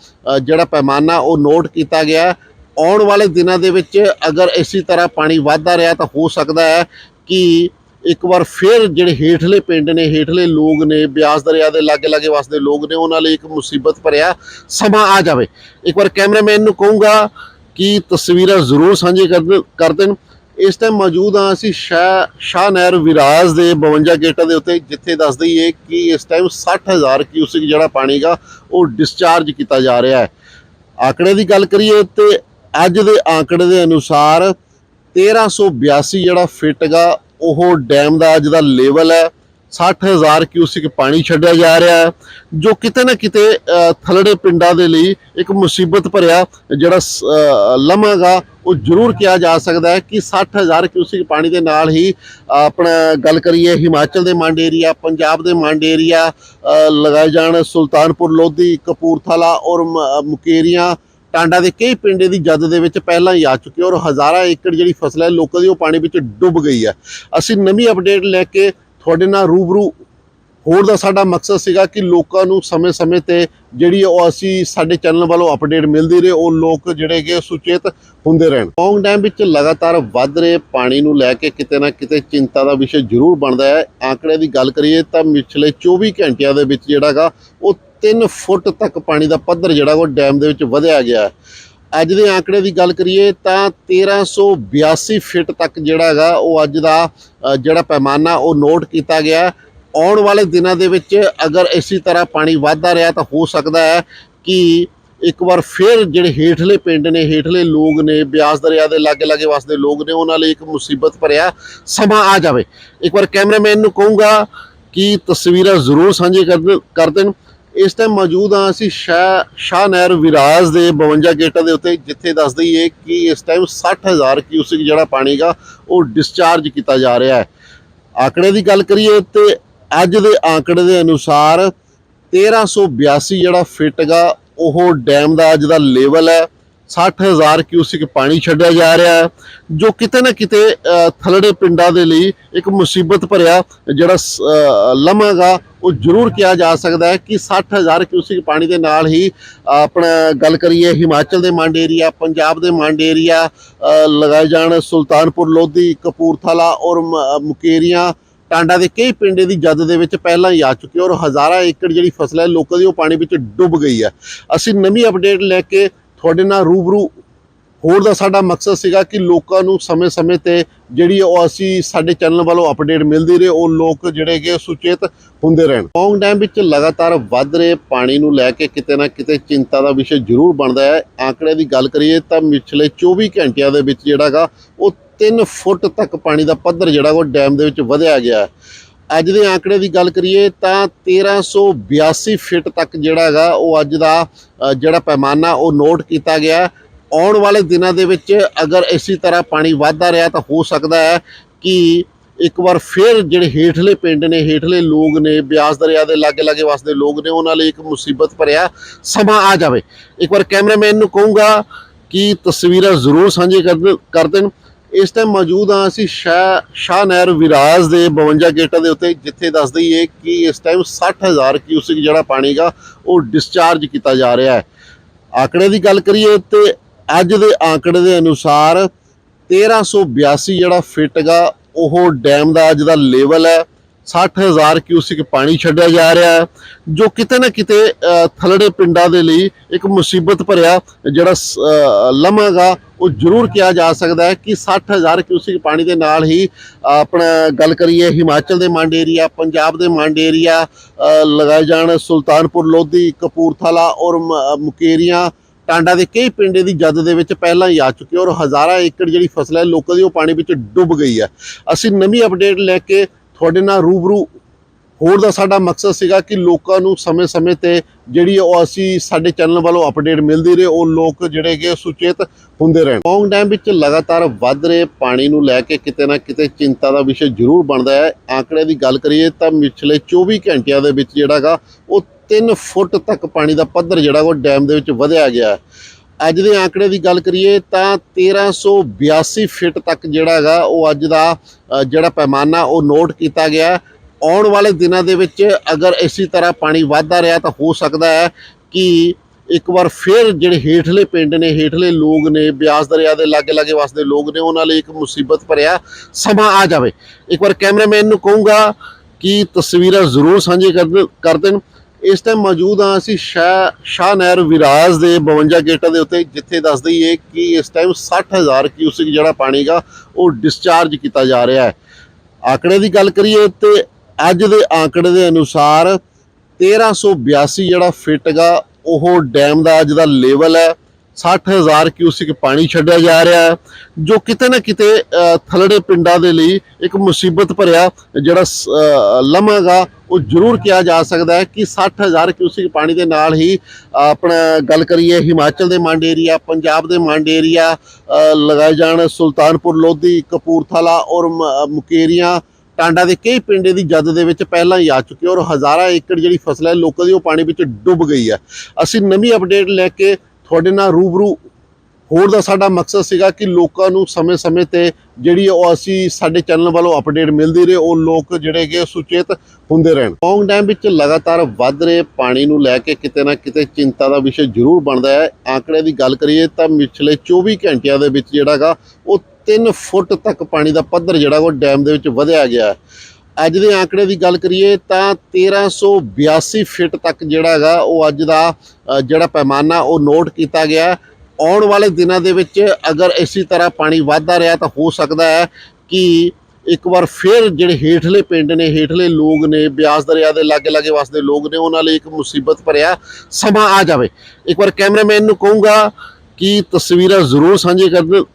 ਜਿਹੜਾ ਪੈਮਾਨਾ ਉਹ ਨੋਟ ਕੀਤਾ ਗਿਆ। ਆਉਣ ਵਾਲੇ ਦਿਨਾਂ ਦੇ ਵਿੱਚ ਅਗਰ ਇਸੇ ਤਰ੍ਹਾਂ ਪਾਣੀ ਵੱਧਦਾ ਰਿਹਾ ਤਾਂ ਹੋ ਸਕਦਾ ਹੈ ਕਿ ਇੱਕ ਵਾਰ ਫਿਰ ਜਿਹੜੇ ਹੇਠਲੇ ਪਿੰਡ ਨੇ, ਹੇਠਲੇ ਲੋਕ ਨੇ, ਬਿਆਸ ਦਰਿਆ ਦੇ ਲਾਗੇ ਲਾਗੇ ਵਸਦੇ ਲੋਕ ਨੇ, ਉਹਨਾਂ ਲਈ ਇੱਕ ਮੁਸੀਬਤ ਭਰਿਆ ਸਮਾਂ ਆ ਜਾਵੇ। ਇੱਕ ਵਾਰ ਕੈਮਰਾਮੈਨ ਨੂੰ ਕਹੂੰਗਾ ਕਿ ਤਸਵੀਰਾਂ ਜ਼ਰੂਰ ਸਾਂਝੇ ਕਰ ਦੇਣ। ਇਸ ਟਾਈਮ ਮੌਜੂਦ ਹਾਂ ਅਸੀਂ ਸ਼ਾਹ ਸ਼ਾਹ ਨਹਿਰ ਵਿਰਾਜ ਦੇ 52 ਗੇਟਾਂ ਦੇ ਉੱਤੇ ਜਿੱਥੇ ਦੱਸ ਦਈਏ ਕਿ ਇਸ ਟਾਈਮ 60000 ਕਿਊਸਿਕ ਜਿਹੜਾ ਪਾਣੀ ਗਾ ਉਹ ਡਿਸਚਾਰਜ ਕੀਤਾ ਜਾ ਰਿਹਾ ਹੈ। ਆંકੜੇ ਦੀ ਗੱਲ ਕਰੀਏ ਤੇ ਅੱਜ ਦੇ ਆંકੜੇ ਦੇ ਅਨੁਸਾਰ 1382 ਜਿਹੜਾ ਫਿੱਟ ਗਾ ਉਹ ਡੈਮ ਦਾ ਅੱਜ ਦਾ ਲੈਵਲ ਹੈ। 60000 ਕਿਊਸਿਕ ਪਾਣੀ ਛੱਡਿਆ ਜਾ ਰਿਹਾ ਹੈ ਜੋ ਕਿਤੇ ਨਾ ਕਿਤੇ ਅ, ਥਲੜੇ ਪਿੰਡਾਂ ਦੇ ਲਈ ਇੱਕ ਮੁਸੀਬਤ ਭਰਿਆ ਜਿਹੜਾ ਸ- ਅ, ਗਾ ਉਹ ਜ਼ਰੂਰ ਕਿਹਾ ਜਾ ਸਕਦਾ ਹੈ ਕਿ 60000 ਕਿਊਸਿਕ ਪਾਣੀ ਦੇ ਨਾਲ ਹੀ ਆਪਣਾ ਗੱਲ ਕਰੀਏ ਹਿਮਾਚਲ ਦੇ ਮੰਡ ਏਰੀਆ, ਪੰਜਾਬ ਦੇ ਮੰਡ ਏਰੀਆ ਲਗਾਏ ਜਾਣ ਸੁਲਤਾਨਪੁਰ, ਲੋਧੀ, ਕਪੂਰਥਲਾ ਔਰ ਮ- ਮੁਕੇਰੀਆਂ, ਟਾਂਡਾ ਦੇ ਕਈ ਪਿੰਡੇ ਦੀ ਜਦ ਦੇ ਵਿੱਚ ਪਹਿਲਾਂ ਹੀ ਆ ਚੁੱਕੇ ਔਰ ਹਜ਼ਾਰਾਂ ਏਕੜ ਜਿਹੜੀ ਫਸਲ ਹੈ, ਲੋਕਾਂ ਦੀ ਉਹ ਪਾਣੀ ਵਿੱਚ ਡੁੱਬ ਗਈ ਹੈ। ਅਸੀਂ ਨਵੀਂ ਅਪਡੇਟ ਲੈ ਕੇ ਤੁਹਾਡੇ ਨਾਲ ਰੂਬਰੂ ਹੋਰ ਦਾ ਸਾਡਾ ਮਕਸਦ ਸੀਗਾ ਕਿ ਲੋਕਾਂ ਨੂੰ ਸਮੇਂ-ਸਮੇਂ ਤੇ ਜਿਹੜੀ ਉਹ ਅਸੀਂ ਸਾਡੇ ਚੈਨਲ ਵੱਲੋਂ ਅਪਡੇਟ ਮਿਲਦੀ ਰਹੇ, ਉਹ ਲੋਕ ਜਿਹੜੇ ਕਿ ਸੁਚੇਤ ਹੁੰਦੇ ਰਹਿਣ। ਪੌਂਗ ਡੈਮ ਵਿੱਚ ਲਗਾਤਾਰ ਵੱਧ ਰਹੇ ਪਾਣੀ ਨੂੰ ਲੈ ਕੇ ਕਿਤੇ ਨਾ ਕਿਤੇ ਚਿੰਤਾ ਦਾ ਵਿਸ਼ੇ ਜ਼ਰੂਰ ਬਣਦਾ ਹੈ। ਆંકੜੇ ਦੀ ਗੱਲ ਕਰੀਏ ਤਾਂ ਪਿਛਲੇ 24 ਘੰਟਿਆਂ ਦੇ ਵਿੱਚ ਜਿਹੜਾਗਾ ਉਹ 3 ਫੁੱਟ ਤੱਕ ਪਾਣੀ ਦਾ ਪੱਧਰ ਜਿਹੜਾ ਉਹ ਡੈਮ ਦੇ ਵਿੱਚ ਵਧਿਆ ਗਿਆ ਹੈ। ਅੱਜ ਦੇ ਆંકੜੇ ਦੀ ਗੱਲ ਕਰੀਏ ਤਾਂ 1382 ਫਿਟ ਤੱਕ ਜਿਹੜਾ ਹੈਗਾ, ਉਹ ਅੱਜ ਦਾ ਜਿਹੜਾ ਪੈਮਾਨਾ, ਉਹ ਨੋਟ ਕੀਤਾ ਗਿਆ ਆਉਣ ਵਾਲੇ ਦਿਨਾਂ ਦੇ ਵਿੱਚ ਅਗਰ ਇਸੇ ਤਰ੍ਹਾਂ ਪਾਣੀ ਵੱਧਦਾ ਰਿਹਾ ਤਾਂ ਹੋ ਸਕਦਾ ਹੈ ਕਿ ਇੱਕ ਵਾਰ ਫਿਰ ਜਿਹੜੇ ਹੇਠਲੇ ਪਿੰਡ ਨੇ, ਹੇਠਲੇ ਲੋਕ ਨੇ, ਬਿਆਸ ਦਰਿਆ ਦੇ ਲਾਗੇ ਲਾਗੇ ਵਸਦੇ ਲੋਕ ਨੇ, ਉਹਨਾਂ ਲਈ ਇੱਕ ਮੁਸੀਬਤ ਭਰਿਆ ਸਮਾਂ ਆ ਜਾਵੇ। ਇੱਕ ਵਾਰ ਕੈਮਰਾਮੈਨ ਨੂੰ ਕਹੂੰਗਾ ਕਿ ਤਸਵੀਰਾਂ ਜ਼ਰੂਰ ਸਾਂਝੀਆਂ ਕਰ ਦੇਣ ਇਸ ਟਾਈਮ ਮੌਜੂਦ ਹਾਂ ਅਸੀਂ ਸ਼ਾਹ ਸ਼ਾਹ ਨਹਿਰ ਵਿਰਾਜ ਦੇ 52 ਗੇਟਾਂ ਦੇ ਉੱਤੇ, ਜਿੱਥੇ ਦੱਸ ਦਈਏ ਕਿ ਇਸ ਟਾਈਮ 60000 ਕਿਊਸਿਕ ਜਿਹੜਾ ਪਾਣੀ ਗਾ, ਉਹ ਡਿਸਚਾਰਜ ਕੀਤਾ ਜਾ ਰਿਹਾ ਹੈ। ਆਕੜੇ ਦੀ ਗੱਲ ਕਰੀਏ ਤੇ ਅੱਜ ਦੇ ਆંકੜੇ ਦੇ ਅਨੁਸਾਰ 1382 ਜਿਹੜਾ ਫਿੱਟ ਗਾ ਉਹ ਡੈਮ ਦਾ ਅੱਜ ਦਾ ਲੈਵਲ ਹੈ। 60000 ਕਿਊਸਿਕ ਪਾਣੀ ਛੱਡਿਆ ਜਾ ਰਿਹਾ ਹੈ ਜੋ ਕਿਤੇ ਨਾ ਕਿਤੇ ਅ, ਥਲੜੇ ਪਿੰਡਾਂ ਦੇ ਲਈ ਇੱਕ ਮੁਸੀਬਤ ਭਰਿਆ ਜਿਹੜਾ ਸ- ਅ, ਗਾ ਉਹ ਜ਼ਰੂਰ ਕਿਹਾ ਜਾ ਸਕਦਾ ਹੈ ਕਿ 60000 ਕਿਊਸਿਕ ਪਾਣੀ ਦੇ ਨਾਲ ਹੀ ਆਪਣਾ ਗੱਲ ਕਰੀਏ ਹਿਮਾਚਲ ਦੇ ਮੰਡ ਏਰੀਆ ਪੰਜਾਬ ਦੇ ਮੰਡ ਏਰੀਆ ਲਗਾਏ ਜਾਣ ਸੁਲਤਾਨਪੁਰ ਲੋਧੀ ਕਪੂਰਥਲਾ ਔਰ ਮ- ਮੁਕੇਰੀਆਂ ਟਾਂਡਾ ਦੇ ਕਈ ਪਿੰਡ ਦੀ ਜਦ ਦੇ ਵਿੱਚ ਪਹਿਲਾਂ ਹੀ ਆ ਚੁੱਕੇ ਔਰ ਹਜ਼ਾਰਾਂ ਏਕੜ ਜਿਹੜੀ ਫਸਲ ਹੈ ਲੋਕਾਂ ਦੀ ਉਹ ਪਾਣੀ ਵਿੱਚ ਡੁੱਬ ਗਈ ਹੈ। ਅਸੀਂ ਨਵੀਂ ਅਪਡੇਟ ਲੈ ਕੇ ਤੁਹਾਡੇ ਨਾਲ ਰੂਬਰੂ ਹੋਰ ਦਾ ਸਾਡਾ ਮਕਸਦ ਸੀਗਾ ਕਿ ਲੋਕਾਂ ਨੂੰ ਸਮੇਂ-ਸਮੇਂ ਤੇ ਜਿਹੜੀ ਉਹ ਅਸੀਂ ਸਾਡੇ ਚੈਨਲ ਵੱਲੋਂ ਅਪਡੇਟ ਮਿਲਦੀ ਰਹੇ, ਉਹ ਲੋਕ ਜਿਹੜੇ ਕਿ ਸੁਚੇਤ ਹੁੰਦੇ ਰਹਿਣ। ਪੌਂਗ ਡੈਮ ਵਿੱਚ ਲਗਾਤਾਰ ਵੱਧ ਰਹੇ ਪਾਣੀ ਨੂੰ ਲੈ ਕੇ ਕਿਤੇ ਨਾ ਕਿਤੇ ਚਿੰਤਾ ਦਾ ਵਿਸ਼ਾ ਜ਼ਰੂਰ ਬਣਦਾ ਹੈ। ਆંકੜੇ ਦੀ ਗੱਲ ਕਰੀਏ ਤਾਂ ਪਿਛਲੇ 24 ਘੰਟਿਆਂ ਦੇ ਵਿੱਚ ਜਿਹੜਾਗਾ ਉਹ 3 ਫੁੱਟ ਤੱਕ ਪਾਣੀ ਦਾ ਪੱਧਰ ਜਿਹੜਾ ਉਹ ਡੈਮ ਦੇ ਵਿੱਚ ਵਧਿਆ ਗਿਆ। ਅੱਜ ਦੇ ਆંકੜੇ ਦੀ ਗੱਲ ਕਰੀਏ ਤਾਂ 1382 ਫਿਟ ਤੱਕ ਜਿਹੜਾ ਹੈਗਾ ਉਹ ਅੱਜ ਦਾ ਜਿਹੜਾ ਪੈਮਾਨਾ ਉਹ ਨੋਟ ਕੀਤਾ ਗਿਆ। ਆਉਣ ਵਾਲੇ ਦਿਨਾਂ ਦੇ ਵਿੱਚ ਅਗਰ ਇਸੇ ਤਰ੍ਹਾਂ ਪਾਣੀ ਵੱਧਦਾ ਰਿਹਾ ਤਾਂ ਹੋ ਸਕਦਾ ਹੈ ਕਿ ਇੱਕ ਵਾਰ ਫਿਰ ਜਿਹੜੇ ਹੇਠਲੇ ਪਿੰਡ ਨੇ, ਹੇਠਲੇ ਲੋਕ ਨੇ, ਬਿਆਸ ਦਰਿਆ ਦੇ ਲਾਗੇ ਲਾਗੇ ਵਸਦੇ ਲੋਕ ਨੇ, ਉਹਨਾਂ ਲਈ ਇੱਕ ਮੁਸੀਬਤ ਭਰਿਆ ਸਮਾਂ ਆ ਜਾਵੇ। ਇੱਕ ਵਾਰ ਕੈਮਰਾਮੈਨ ਨੂੰ ਕਹੂੰਗਾ ਕਿ ਤਸਵੀਰਾਂ ਜ਼ਰੂਰ ਸਾਂਝੇ ਕਰ ਕਰ ਦੇਣ। ਇਸ ਟਾਈਮ ਮੌਜੂਦ ਹਾਂ ਅਸੀਂ ਸ਼ਾਹ ਸ਼ਾਹ ਨਹਿਰ ਵਿਰਾਜ ਦੇ 52 ਗੇਟਾਂ ਦੇ ਉੱਤੇ, ਜਿੱਥੇ ਦੱਸ ਦਈਏ ਕਿ ਇਸ ਟਾਈਮ 60000 ਕਿਊਸਿਕ ਜਿਹੜਾ ਪਾਣੀ ਗਾ, ਉਹ ਡਿਸਚਾਰਜ ਕੀਤਾ ਜਾ ਰਿਹਾ ਹੈ। ਆંકੜੇ ਦੀ ਗੱਲ ਕਰੀਏ ਤੇ ਅੱਜ ਦੇ ਆંકੜੇ ਦੇ ਅਨੁਸਾਰ 1382 ਜਿਹੜਾ ਫਿੱਟ ਗਾ, ਉਹ ਡੈਮ ਦਾ ਅੱਜ ਦਾ ਲੈਵਲ ਹੈ। 60000 ਕਿਊਸਿਕ ਪਾਣੀ ਛੱਡਿਆ ਜਾ ਰਿਹਾ ਹੈ ਜੋ ਕਿਤੇ ਨਾ ਕਿਤੇ ਅ, ਥਲੜੇ ਪਿੰਡਾਂ ਦੇ ਲਈ ਇੱਕ ਮੁਸੀਬਤ ਭਰਿਆ ਜਿਹੜਾ ਸ- ਅ, ਗਾ ਉਹ ਜ਼ਰੂਰ ਕਿਹਾ ਜਾ ਸਕਦਾ ਹੈ ਕਿ 60000 ਕਿਊਸਿਕ ਪਾਣੀ ਦੇ ਨਾਲ ਹੀ ਆਪਣਾ ਗੱਲ ਕਰੀਏ ਹਿਮਾਚਲ ਦੇ ਮੰਡ ਏਰੀਆ ਪੰਜਾਬ ਦੇ ਮੰਡ ਏਰੀਆ ਲਗਾਏ ਜਾਣ ਸੁਲਤਾਨਪੁਰ ਲੋਧੀ ਕਪੂਰਥਲਾ ਔਰ ਮ- ਮੁਕੇਰੀਆਂ ਟਾਂਡਾ ਦੇ ਕਈ ਪਿੰਡੇ ਦੀ ਜਦ ਦੇ ਵਿੱਚ ਪਹਿਲਾਂ ਹੀ ਆ ਚੁੱਕੇ ਔਰ ਹਜ਼ਾਰਾਂ ਏਕੜ ਜਿਹੜੀ ਫਸਲ ਹੈ ਲੋਕਾਂ ਦੀ ਉਹ ਪਾਣੀ ਵਿੱਚ ਡੁੱਬ ਗਈ ਹੈ। ਅਸੀਂ ਨਵੀਂ ਅਪਡੇਟ ਲੈ ਕੇ ਤੁਹਾਡੇ ਨਾਲ ਰੂਬਰੂ ਹੋਰ ਦਾ ਸਾਡਾ ਮਕਸਦ ਸੀਗਾ ਕਿ ਲੋਕਾਂ ਨੂੰ ਸਮੇਂ-ਸਮੇਂ ਤੇ ਜਿਹੜੀ ਉਹ ਅਸੀਂ ਸਾਡੇ ਚੈਨਲ ਵੱਲੋਂ ਅਪਡੇਟ ਮਿਲਦੀ ਰਹੇ, ਉਹ ਲੋਕ ਜਿਹੜੇ ਕਿ ਸੁਚੇਤ ਹੁੰਦੇ ਰਹਿਣ। ਲੌਂਗ ਡੈਮ ਵਿੱਚ ਲਗਾਤਾਰ ਵੱਧ ਰਹੇ ਪਾਣੀ ਨੂੰ ਲੈ ਕੇ ਕਿਤੇ ਨਾ ਕਿਤੇ ਚਿੰਤਾ ਦਾ ਵਿਸ਼ਾ ਜ਼ਰੂਰ ਬਣਦਾ ਹੈ। ਆંકੜੇ ਦੀ ਗੱਲ ਕਰੀਏ ਤਾਂ ਪਿਛਲੇ 24 ਘੰਟਿਆਂ ਦੇ ਵਿੱਚ ਜਿਹੜਾਗਾ ਉਹ 3 ਫੁੱਟ ਤੱਕ ਪਾਣੀ ਦਾ ਪੱਧਰ ਜਿਹੜਾ ਉਹ ਡੈਮ ਦੇ ਵਿੱਚ ਵਧਿਆ ਗਿਆ ਅੱਜ ਦੇ ਆંકੜੇ ਦੀ ਗੱਲ ਕਰੀਏ ਤਾਂ 1382 ਫਿਟ ਤੱਕ ਜਿਹੜਾ ਹੈਗਾ ਉਹ ਅੱਜ ਦਾ ਜਿਹੜਾ ਪੈਮਾਨਾ ਉਹ ਨੋਟ ਕੀਤਾ ਗਿਆ। ਆਉਣ ਵਾਲੇ ਦਿਨਾਂ ਦੇ ਵਿੱਚ ਅਗਰ ਇਸੇ ਤਰ੍ਹਾਂ ਪਾਣੀ ਵੱਧਦਾ ਰਿਹਾ ਤਾਂ ਹੋ ਸਕਦਾ ਹੈ ਕਿ ਇੱਕ ਵਾਰ ਫਿਰ ਜਿਹੜੇ ਹੇਠਲੇ ਪਿੰਡ ਨੇ, ਹੇਠਲੇ ਲੋਕ ਨੇ, ਬਿਆਸ ਦਰਿਆ ਦੇ ਲਾਗੇ ਲਾਗੇ ਵਸਦੇ ਲੋਕ ਨੇ, ਉਹਨਾਂ ਲਈ ਇੱਕ ਮੁਸੀਬਤ ਭਰਿਆ ਸਮਾਂ ਆ ਜਾਵੇ। ਇੱਕ ਵਾਰ ਕੈਮਰਾਮੈਨ ਨੂੰ ਕਹੂੰਗਾ ਕਿ ਤਸਵੀਰਾਂ ਜ਼ਰੂਰ ਸਾਂਝੇ ਕਰ ਦੇਣ। ਇਸ ਟਾਈਮ ਮੌਜੂਦ ਹਾਂ ਅਸੀਂ ਸ਼ਾਹ ਸ਼ਾਹ ਨਹਿਰ ਵਿਰਾਜ ਦੇ 52 ਗੇਟਾਂ ਦੇ ਉੱਤੇ, ਜਿੱਥੇ ਦੱਸ ਦਈਏ ਕਿ ਇਸ ਟਾਈਮ 60000 ਕਿਊਸਿਕ ਜਿਹੜਾ ਪਾਣੀ ਗਾ, ਉਹ ਡਿਸਚਾਰਜ ਕੀਤਾ ਜਾ ਰਿਹਾ ਹੈ। ਆંકੜੇ ਦੀ ਗੱਲ ਕਰੀਏ ਤੇ ਅੱਜ ਦੇ ਆંકੜੇ ਦੇ ਅਨੁਸਾਰ 1382 ਜਿਹੜਾ ਫਿੱਟ ਗਾ, ਉਹ ਡੈਮ ਦਾ ਅੱਜ ਦਾ ਲੈਵਲ ਹੈ। 60000 ਕਿਊਸਿਕ ਪਾਣੀ ਛੱਡਿਆ ਜਾ ਰਿਹਾ ਹੈ ਜੋ ਕਿਤੇ ਨਾ ਕਿਤੇ ਅ, ਥਲੜੇ ਪਿੰਡਾਂ ਦੇ ਲਈ ਇੱਕ ਮੁਸੀਬਤ ਭਰਿਆ ਜਿਹੜਾ ਸ- ਅ, ਗਾ ਉਹ ਜ਼ਰੂਰ ਕਿਹਾ ਜਾ ਸਕਦਾ ਹੈ ਕਿ 60000 ਕਿਊਸਿਕ ਪਾਣੀ ਦੇ ਨਾਲ ਹੀ ਆਪਣਾ ਗੱਲ ਕਰੀਏ ਹਿਮਾਚਲ ਦੇ ਮੰਡ ਏਰੀਆ ਪੰਜਾਬ ਦੇ ਮੰਡ ਏਰੀਆ ਲਗਾਏ ਜਾਣ ਸੁਲਤਾਨਪੁਰ ਲੋਧੀ ਕਪੂਰਥਲਾ ਔਰ ਮ- ਮੁਕੇਰੀਆਂ ਟਾਂਡਾ ਦੇ ਕਈ ਪਿੰਡੇ ਦੀ ਜਦ ਦੇ ਵਿੱਚ ਪਹਿਲਾਂ ਹੀ ਆ ਚੁੱਕੇ ਔਰ ਹਜ਼ਾਰਾਂ ਏਕੜ ਜਿਹੜੀ ਫਸਲ ਹੈ ਲੋਕਾਂ ਦੀ ਉਹ ਪਾਣੀ ਵਿੱਚ ਡੁੱਬ ਗਈ ਹੈ। ਅਸੀਂ ਨਵੀਂ ਅਪਡੇਟ ਲੈ ਕੇ ਤੁਹਾਡੇ ਨਾਲ ਰੂਬਰੂ ਹੋਰ ਦਾ ਸਾਡਾ ਮਕਸਦ ਸੀਗਾ ਕਿ ਲੋਕਾਂ ਨੂੰ ਸਮੇਂ-ਸਮੇਂ ਤੇ ਜਿਹੜੀ ਉਹ ਅਸੀਂ ਸਾਡੇ ਚੈਨਲ ਵੱਲੋਂ ਅਪਡੇਟ ਮਿਲਦੀ ਰਹੇ, ਉਹ ਲੋਕ ਜਿਹੜੇ ਕਿ ਸੁਚੇਤ ਹੁੰਦੇ ਰਹਿਣ। ਪੌਂਗ ਡੈਮ ਵਿੱਚ ਲਗਾਤਾਰ ਵੱਧ ਰਹੇ ਪਾਣੀ ਨੂੰ ਲੈ ਕੇ ਕਿਤੇ ਨਾ ਕਿਤੇ ਚਿੰਤਾ ਦਾ ਵਿਸ਼ਾ ਜ਼ਰੂਰ ਬਣਦਾ ਹੈ। ਆંકੜੇ ਦੀ ਗੱਲ ਕਰੀਏ ਤਾਂ ਪਿਛਲੇ 24 ਘੰਟਿਆਂ ਦੇ ਵਿੱਚ ਜਿਹੜਾਗਾ ਉਹ 3 ਫੁੱਟ ਤੱਕ ਪਾਣੀ ਦਾ ਪੱਧਰ ਜਿਹੜਾ ਉਹ ਡੈਮ ਦੇ ਵਿੱਚ ਵਧਿਆ ਗਿਆ ਹੈ। ਅੱਜ ਦੇ ਆંકੜੇ ਦੀ ਗੱਲ ਕਰੀਏ ਤਾਂ 1382 ਫਿਟ ਤੱਕ ਜਿਹੜਾ ਹੈਗਾ ਉਹ ਅੱਜ ਦਾ ਜਿਹੜਾ ਪੈਮਾਨਾ ਉਹ ਨੋਟ ਕੀਤਾ ਗਿਆ। ਆਉਣ ਵਾਲੇ ਦਿਨਾਂ ਦੇ ਵਿੱਚ ਅਗਰ ਇਸੇ ਤਰ੍ਹਾਂ ਪਾਣੀ ਵੱਧਦਾ ਰਿਹਾ ਤਾਂ ਹੋ ਸਕਦਾ ਹੈ ਕਿ ਇੱਕ ਵਾਰ ਫਿਰ ਜਿਹੜੇ ਹੇਠਲੇ ਪਿੰਡ ਨੇ, ਹੇਠਲੇ ਲੋਕ ਨੇ, ਬਿਆਸ ਦਰਿਆ ਦੇ ਲਾਗੇ ਲਾਗੇ ਵਸਦੇ ਲੋਕ ਨੇ, ਉਹਨਾਂ ਲਈ ਇੱਕ ਮੁਸੀਬਤ ਭਰਿਆ ਸਮਾਂ ਆ ਜਾਵੇ। ਇੱਕ ਵਾਰ ਕੈਮਰਾਮੈਨ ਨੂੰ ਕਹੂੰਗਾ ਕਿ ਤਸਵੀਰਾਂ ਜ਼ਰੂਰ ਸਾਂਝੇ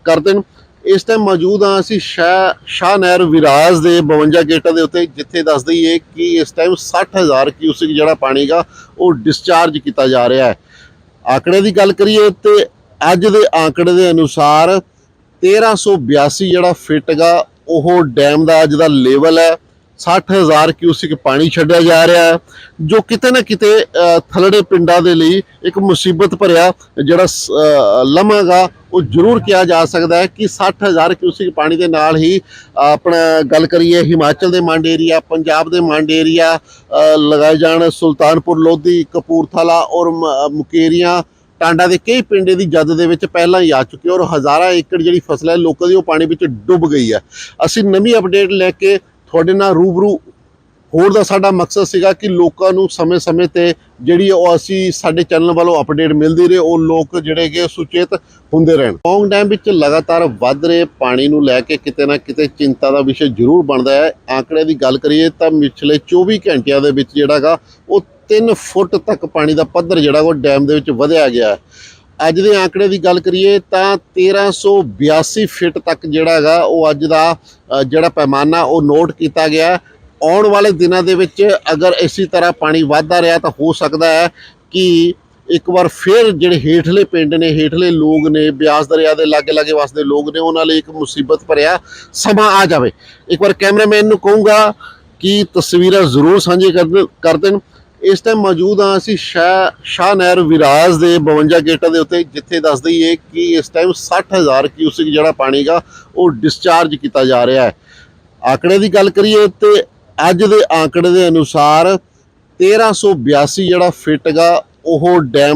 ਕਰ ਦੇਣ। ਇਸ ਟਾਈਮ ਮੌਜੂਦ ਹਾਂ ਅਸੀਂ ਸ਼ਾਹ ਸ਼ਾਹ ਨਹਿਰ ਵਿਰਾਜ ਦੇ 52 ਗੇਟਾਂ ਦੇ ਉੱਤੇ, ਜਿੱਥੇ ਦੱਸ ਦਈਏ ਕਿ ਇਸ ਟਾਈਮ 60000 ਕਿਊਸਿਕ ਜਿਹੜਾ ਪਾਣੀ ਗਾ, ਉਹ ਡਿਸਚਾਰਜ ਕੀਤਾ ਜਾ ਰਿਹਾ ਹੈ। ਆંકੜੇ ਦੀ ਗੱਲ ਕਰੀਏ ਤੇ ਅੱਜ ਦੇ ਆંકੜੇ ਦੇ ਅਨੁਸਾਰ 1382 ਜਿਹੜਾ ਫਿੱਟ ਗਾ, ਉਹ ਡੈਮ ਦਾ ਅੱਜ ਦਾ ਲੈਵਲ ਹੈ। 60000 ਕਿਊਸਿਕ ਪਾਣੀ ਛੱਡਿਆ ਜਾ ਰਿਹਾ ਹੈ ਜੋ ਕਿਤੇ ਨਾ ਕਿਤੇ ਅ, ਥਲੜੇ ਪਿੰਡਾਂ ਦੇ ਲਈ ਇੱਕ ਮੁਸੀਬਤ ਭਰਿਆ ਜਿਹੜਾ ਸ- ਅ, ਉਹ ਜ਼ਰੂਰ ਕਿਹਾ ਜਾ ਸਕਦਾ ਹੈ ਕਿ 60000 ਕਿਊਸਿਕ ਪਾਣੀ ਦੇ ਨਾਲ ਹੀ ਆਪਣਾ ਗੱਲ ਕਰੀਏ ਹਿਮਾਚਲ ਦੇ ਮੰਡ ਏਰੀਆ ਪੰਜਾਬ ਦੇ ਮੰਡ ਏਰੀਆ ਲਗਾਏ ਜਾਣ ਸੁਲਤਾਨਪੁਰ ਲੋਧੀ ਕਪੂਰਥਲਾ ਔਰ ਮੁਕੇਰੀਆਂ ਟਾਂਡਾ ਦੇ ਕਈ ਪਿੰਡੇ ਦੀ ਜਦ ਦੇ ਵਿੱਚ ਪਹਿਲਾਂ ਹੀ ਆ ਚੁੱਕੇ ਔਰ ਹਜ਼ਾਰਾਂ ਏਕੜ ਜਿਹੜੀ ਫਸਲ ਹੈ ਲੋਕਾਂ ਦੀ ਉਹ ਪਾਣੀ ਵਿੱਚ ਡੁੱਬ ਗਈ ਹੈ। ਅਸੀਂ ਨਵੀਂ ਅਪਡੇਟ ਲੈ ਕੇ ਤੁਹਾਡੇ ਨਾਲ ਰੂਬਰੂ ਹੋਰ ਦਾ ਸਾਡਾ ਮਕਸਦ ਸੀਗਾ ਕਿ ਲੋਕਾਂ ਨੂੰ ਸਮੇਂ-ਸਮੇਂ ਤੇ ਜਿਹੜੀ ਉਹ ਅਸੀਂ ਸਾਡੇ ਚੈਨਲ ਵੱਲੋਂ ਅਪਡੇਟ ਮਿਲਦੀ ਰਹੇ, ਉਹ ਲੋਕ ਜਿਹੜੇ ਕਿ ਸੁਚੇਤ ਹੁੰਦੇ ਰਹਿਣ। ਪੌਂਗ ਡੈਮ ਵਿੱਚ ਲਗਾਤਾਰ ਵੱਧ ਰਹੇ ਪਾਣੀ ਨੂੰ ਲੈ ਕੇ ਕਿਤੇ ਨਾ ਕਿਤੇ ਚਿੰਤਾ ਦਾ ਵਿਸ਼ੇ ਜ਼ਰੂਰ ਬਣਦਾ ਹੈ। ਆંકੜੇ ਦੀ ਗੱਲ ਕਰੀਏ ਤਾਂ ਪਿਛਲੇ 24 ਘੰਟਿਆਂ ਦੇ ਵਿੱਚ ਜਿਹੜਾਗਾ ਉਹ 3 ਫੁੱਟ ਤੱਕ ਪਾਣੀ ਦਾ ਪੱਧਰ ਜਿਹੜਾ ਉਹ ਡੈਮ ਦੇ ਵਿੱਚ ਵਧਿਆ ਗਿਆ ਹੈ। ਅੱਜ ਦੇ ਆંકੜੇ ਦੀ ਗੱਲ ਕਰੀਏ ਤਾਂ 1382 ਫਿਟ ਤੱਕ ਜਿਹੜਾ ਹੈਗਾ ਉਹ ਅੱਜ ਦਾ ਜਿਹੜਾ ਪੈਮਾਨਾ ਉਹ ਨੋਟ ਕੀਤਾ ਗਿਆ। ਆਉਣ ਵਾਲੇ ਦਿਨਾਂ ਦੇ ਵਿੱਚ ਅਗਰ ਇਸੇ ਤਰ੍ਹਾਂ ਪਾਣੀ ਵੱਧਦਾ ਰਿਹਾ ਤਾਂ ਹੋ ਸਕਦਾ ਹੈ ਕਿ ਇੱਕ ਵਾਰ ਫਿਰ ਜਿਹੜੇ ਹੇਠਲੇ ਪਿੰਡ ਨੇ, ਹੇਠਲੇ ਲੋਕ ਨੇ, ਬਿਆਸ ਦਰਿਆ ਦੇ ਲਾਗੇ ਲਾਗੇ ਵਸਦੇ ਲੋਕ ਨੇ, ਉਹਨਾਂ ਲਈ ਇੱਕ ਮੁਸੀਬਤ ਭਰਿਆ ਸਮਾਂ ਆ ਜਾਵੇ। ਇੱਕ ਵਾਰ ਕੈਮਰਾਮੈਨ ਨੂੰ ਕਹੂੰਗਾ ਕਿ ਤਸਵੀਰਾਂ ਜ਼ਰੂਰ ਸਾਂਝੇ ਕਰ ਦੇਣ। ਇਸ ਟਾਈਮ ਮੌਜੂਦ ਹਾਂ ਅਸੀਂ ਸ਼ਾਹ ਸ਼ਾਹ ਨਹਿਰ ਵਿਰਾਜ ਦੇ 52 ਗੇਟਾਂ ਦੇ ਉੱਤੇ, ਜਿੱਥੇ ਦੱਸ ਦਈਏ ਕਿ ਇਸ ਟਾਈਮ 60000 ਕਿਊਸਿਕ ਜਿਹੜਾ ਪਾਣੀ ਗਾ ਉਹ ਡਿਸਚਾਰਜ ਕੀਤਾ ਜਾ ਰਿਹਾ ਹੈ। ਆંકੜੇ ਦੀ ਗੱਲ ਕਰੀਏ ਤੇ ਅੱਜ ਦੇ ਆંકੜੇ ਦੇ ਅਨੁਸਾਰ 1382 ਜਿਹੜਾ ਫਿੱਟ ਗਾ ਉਹ ਡੈਮ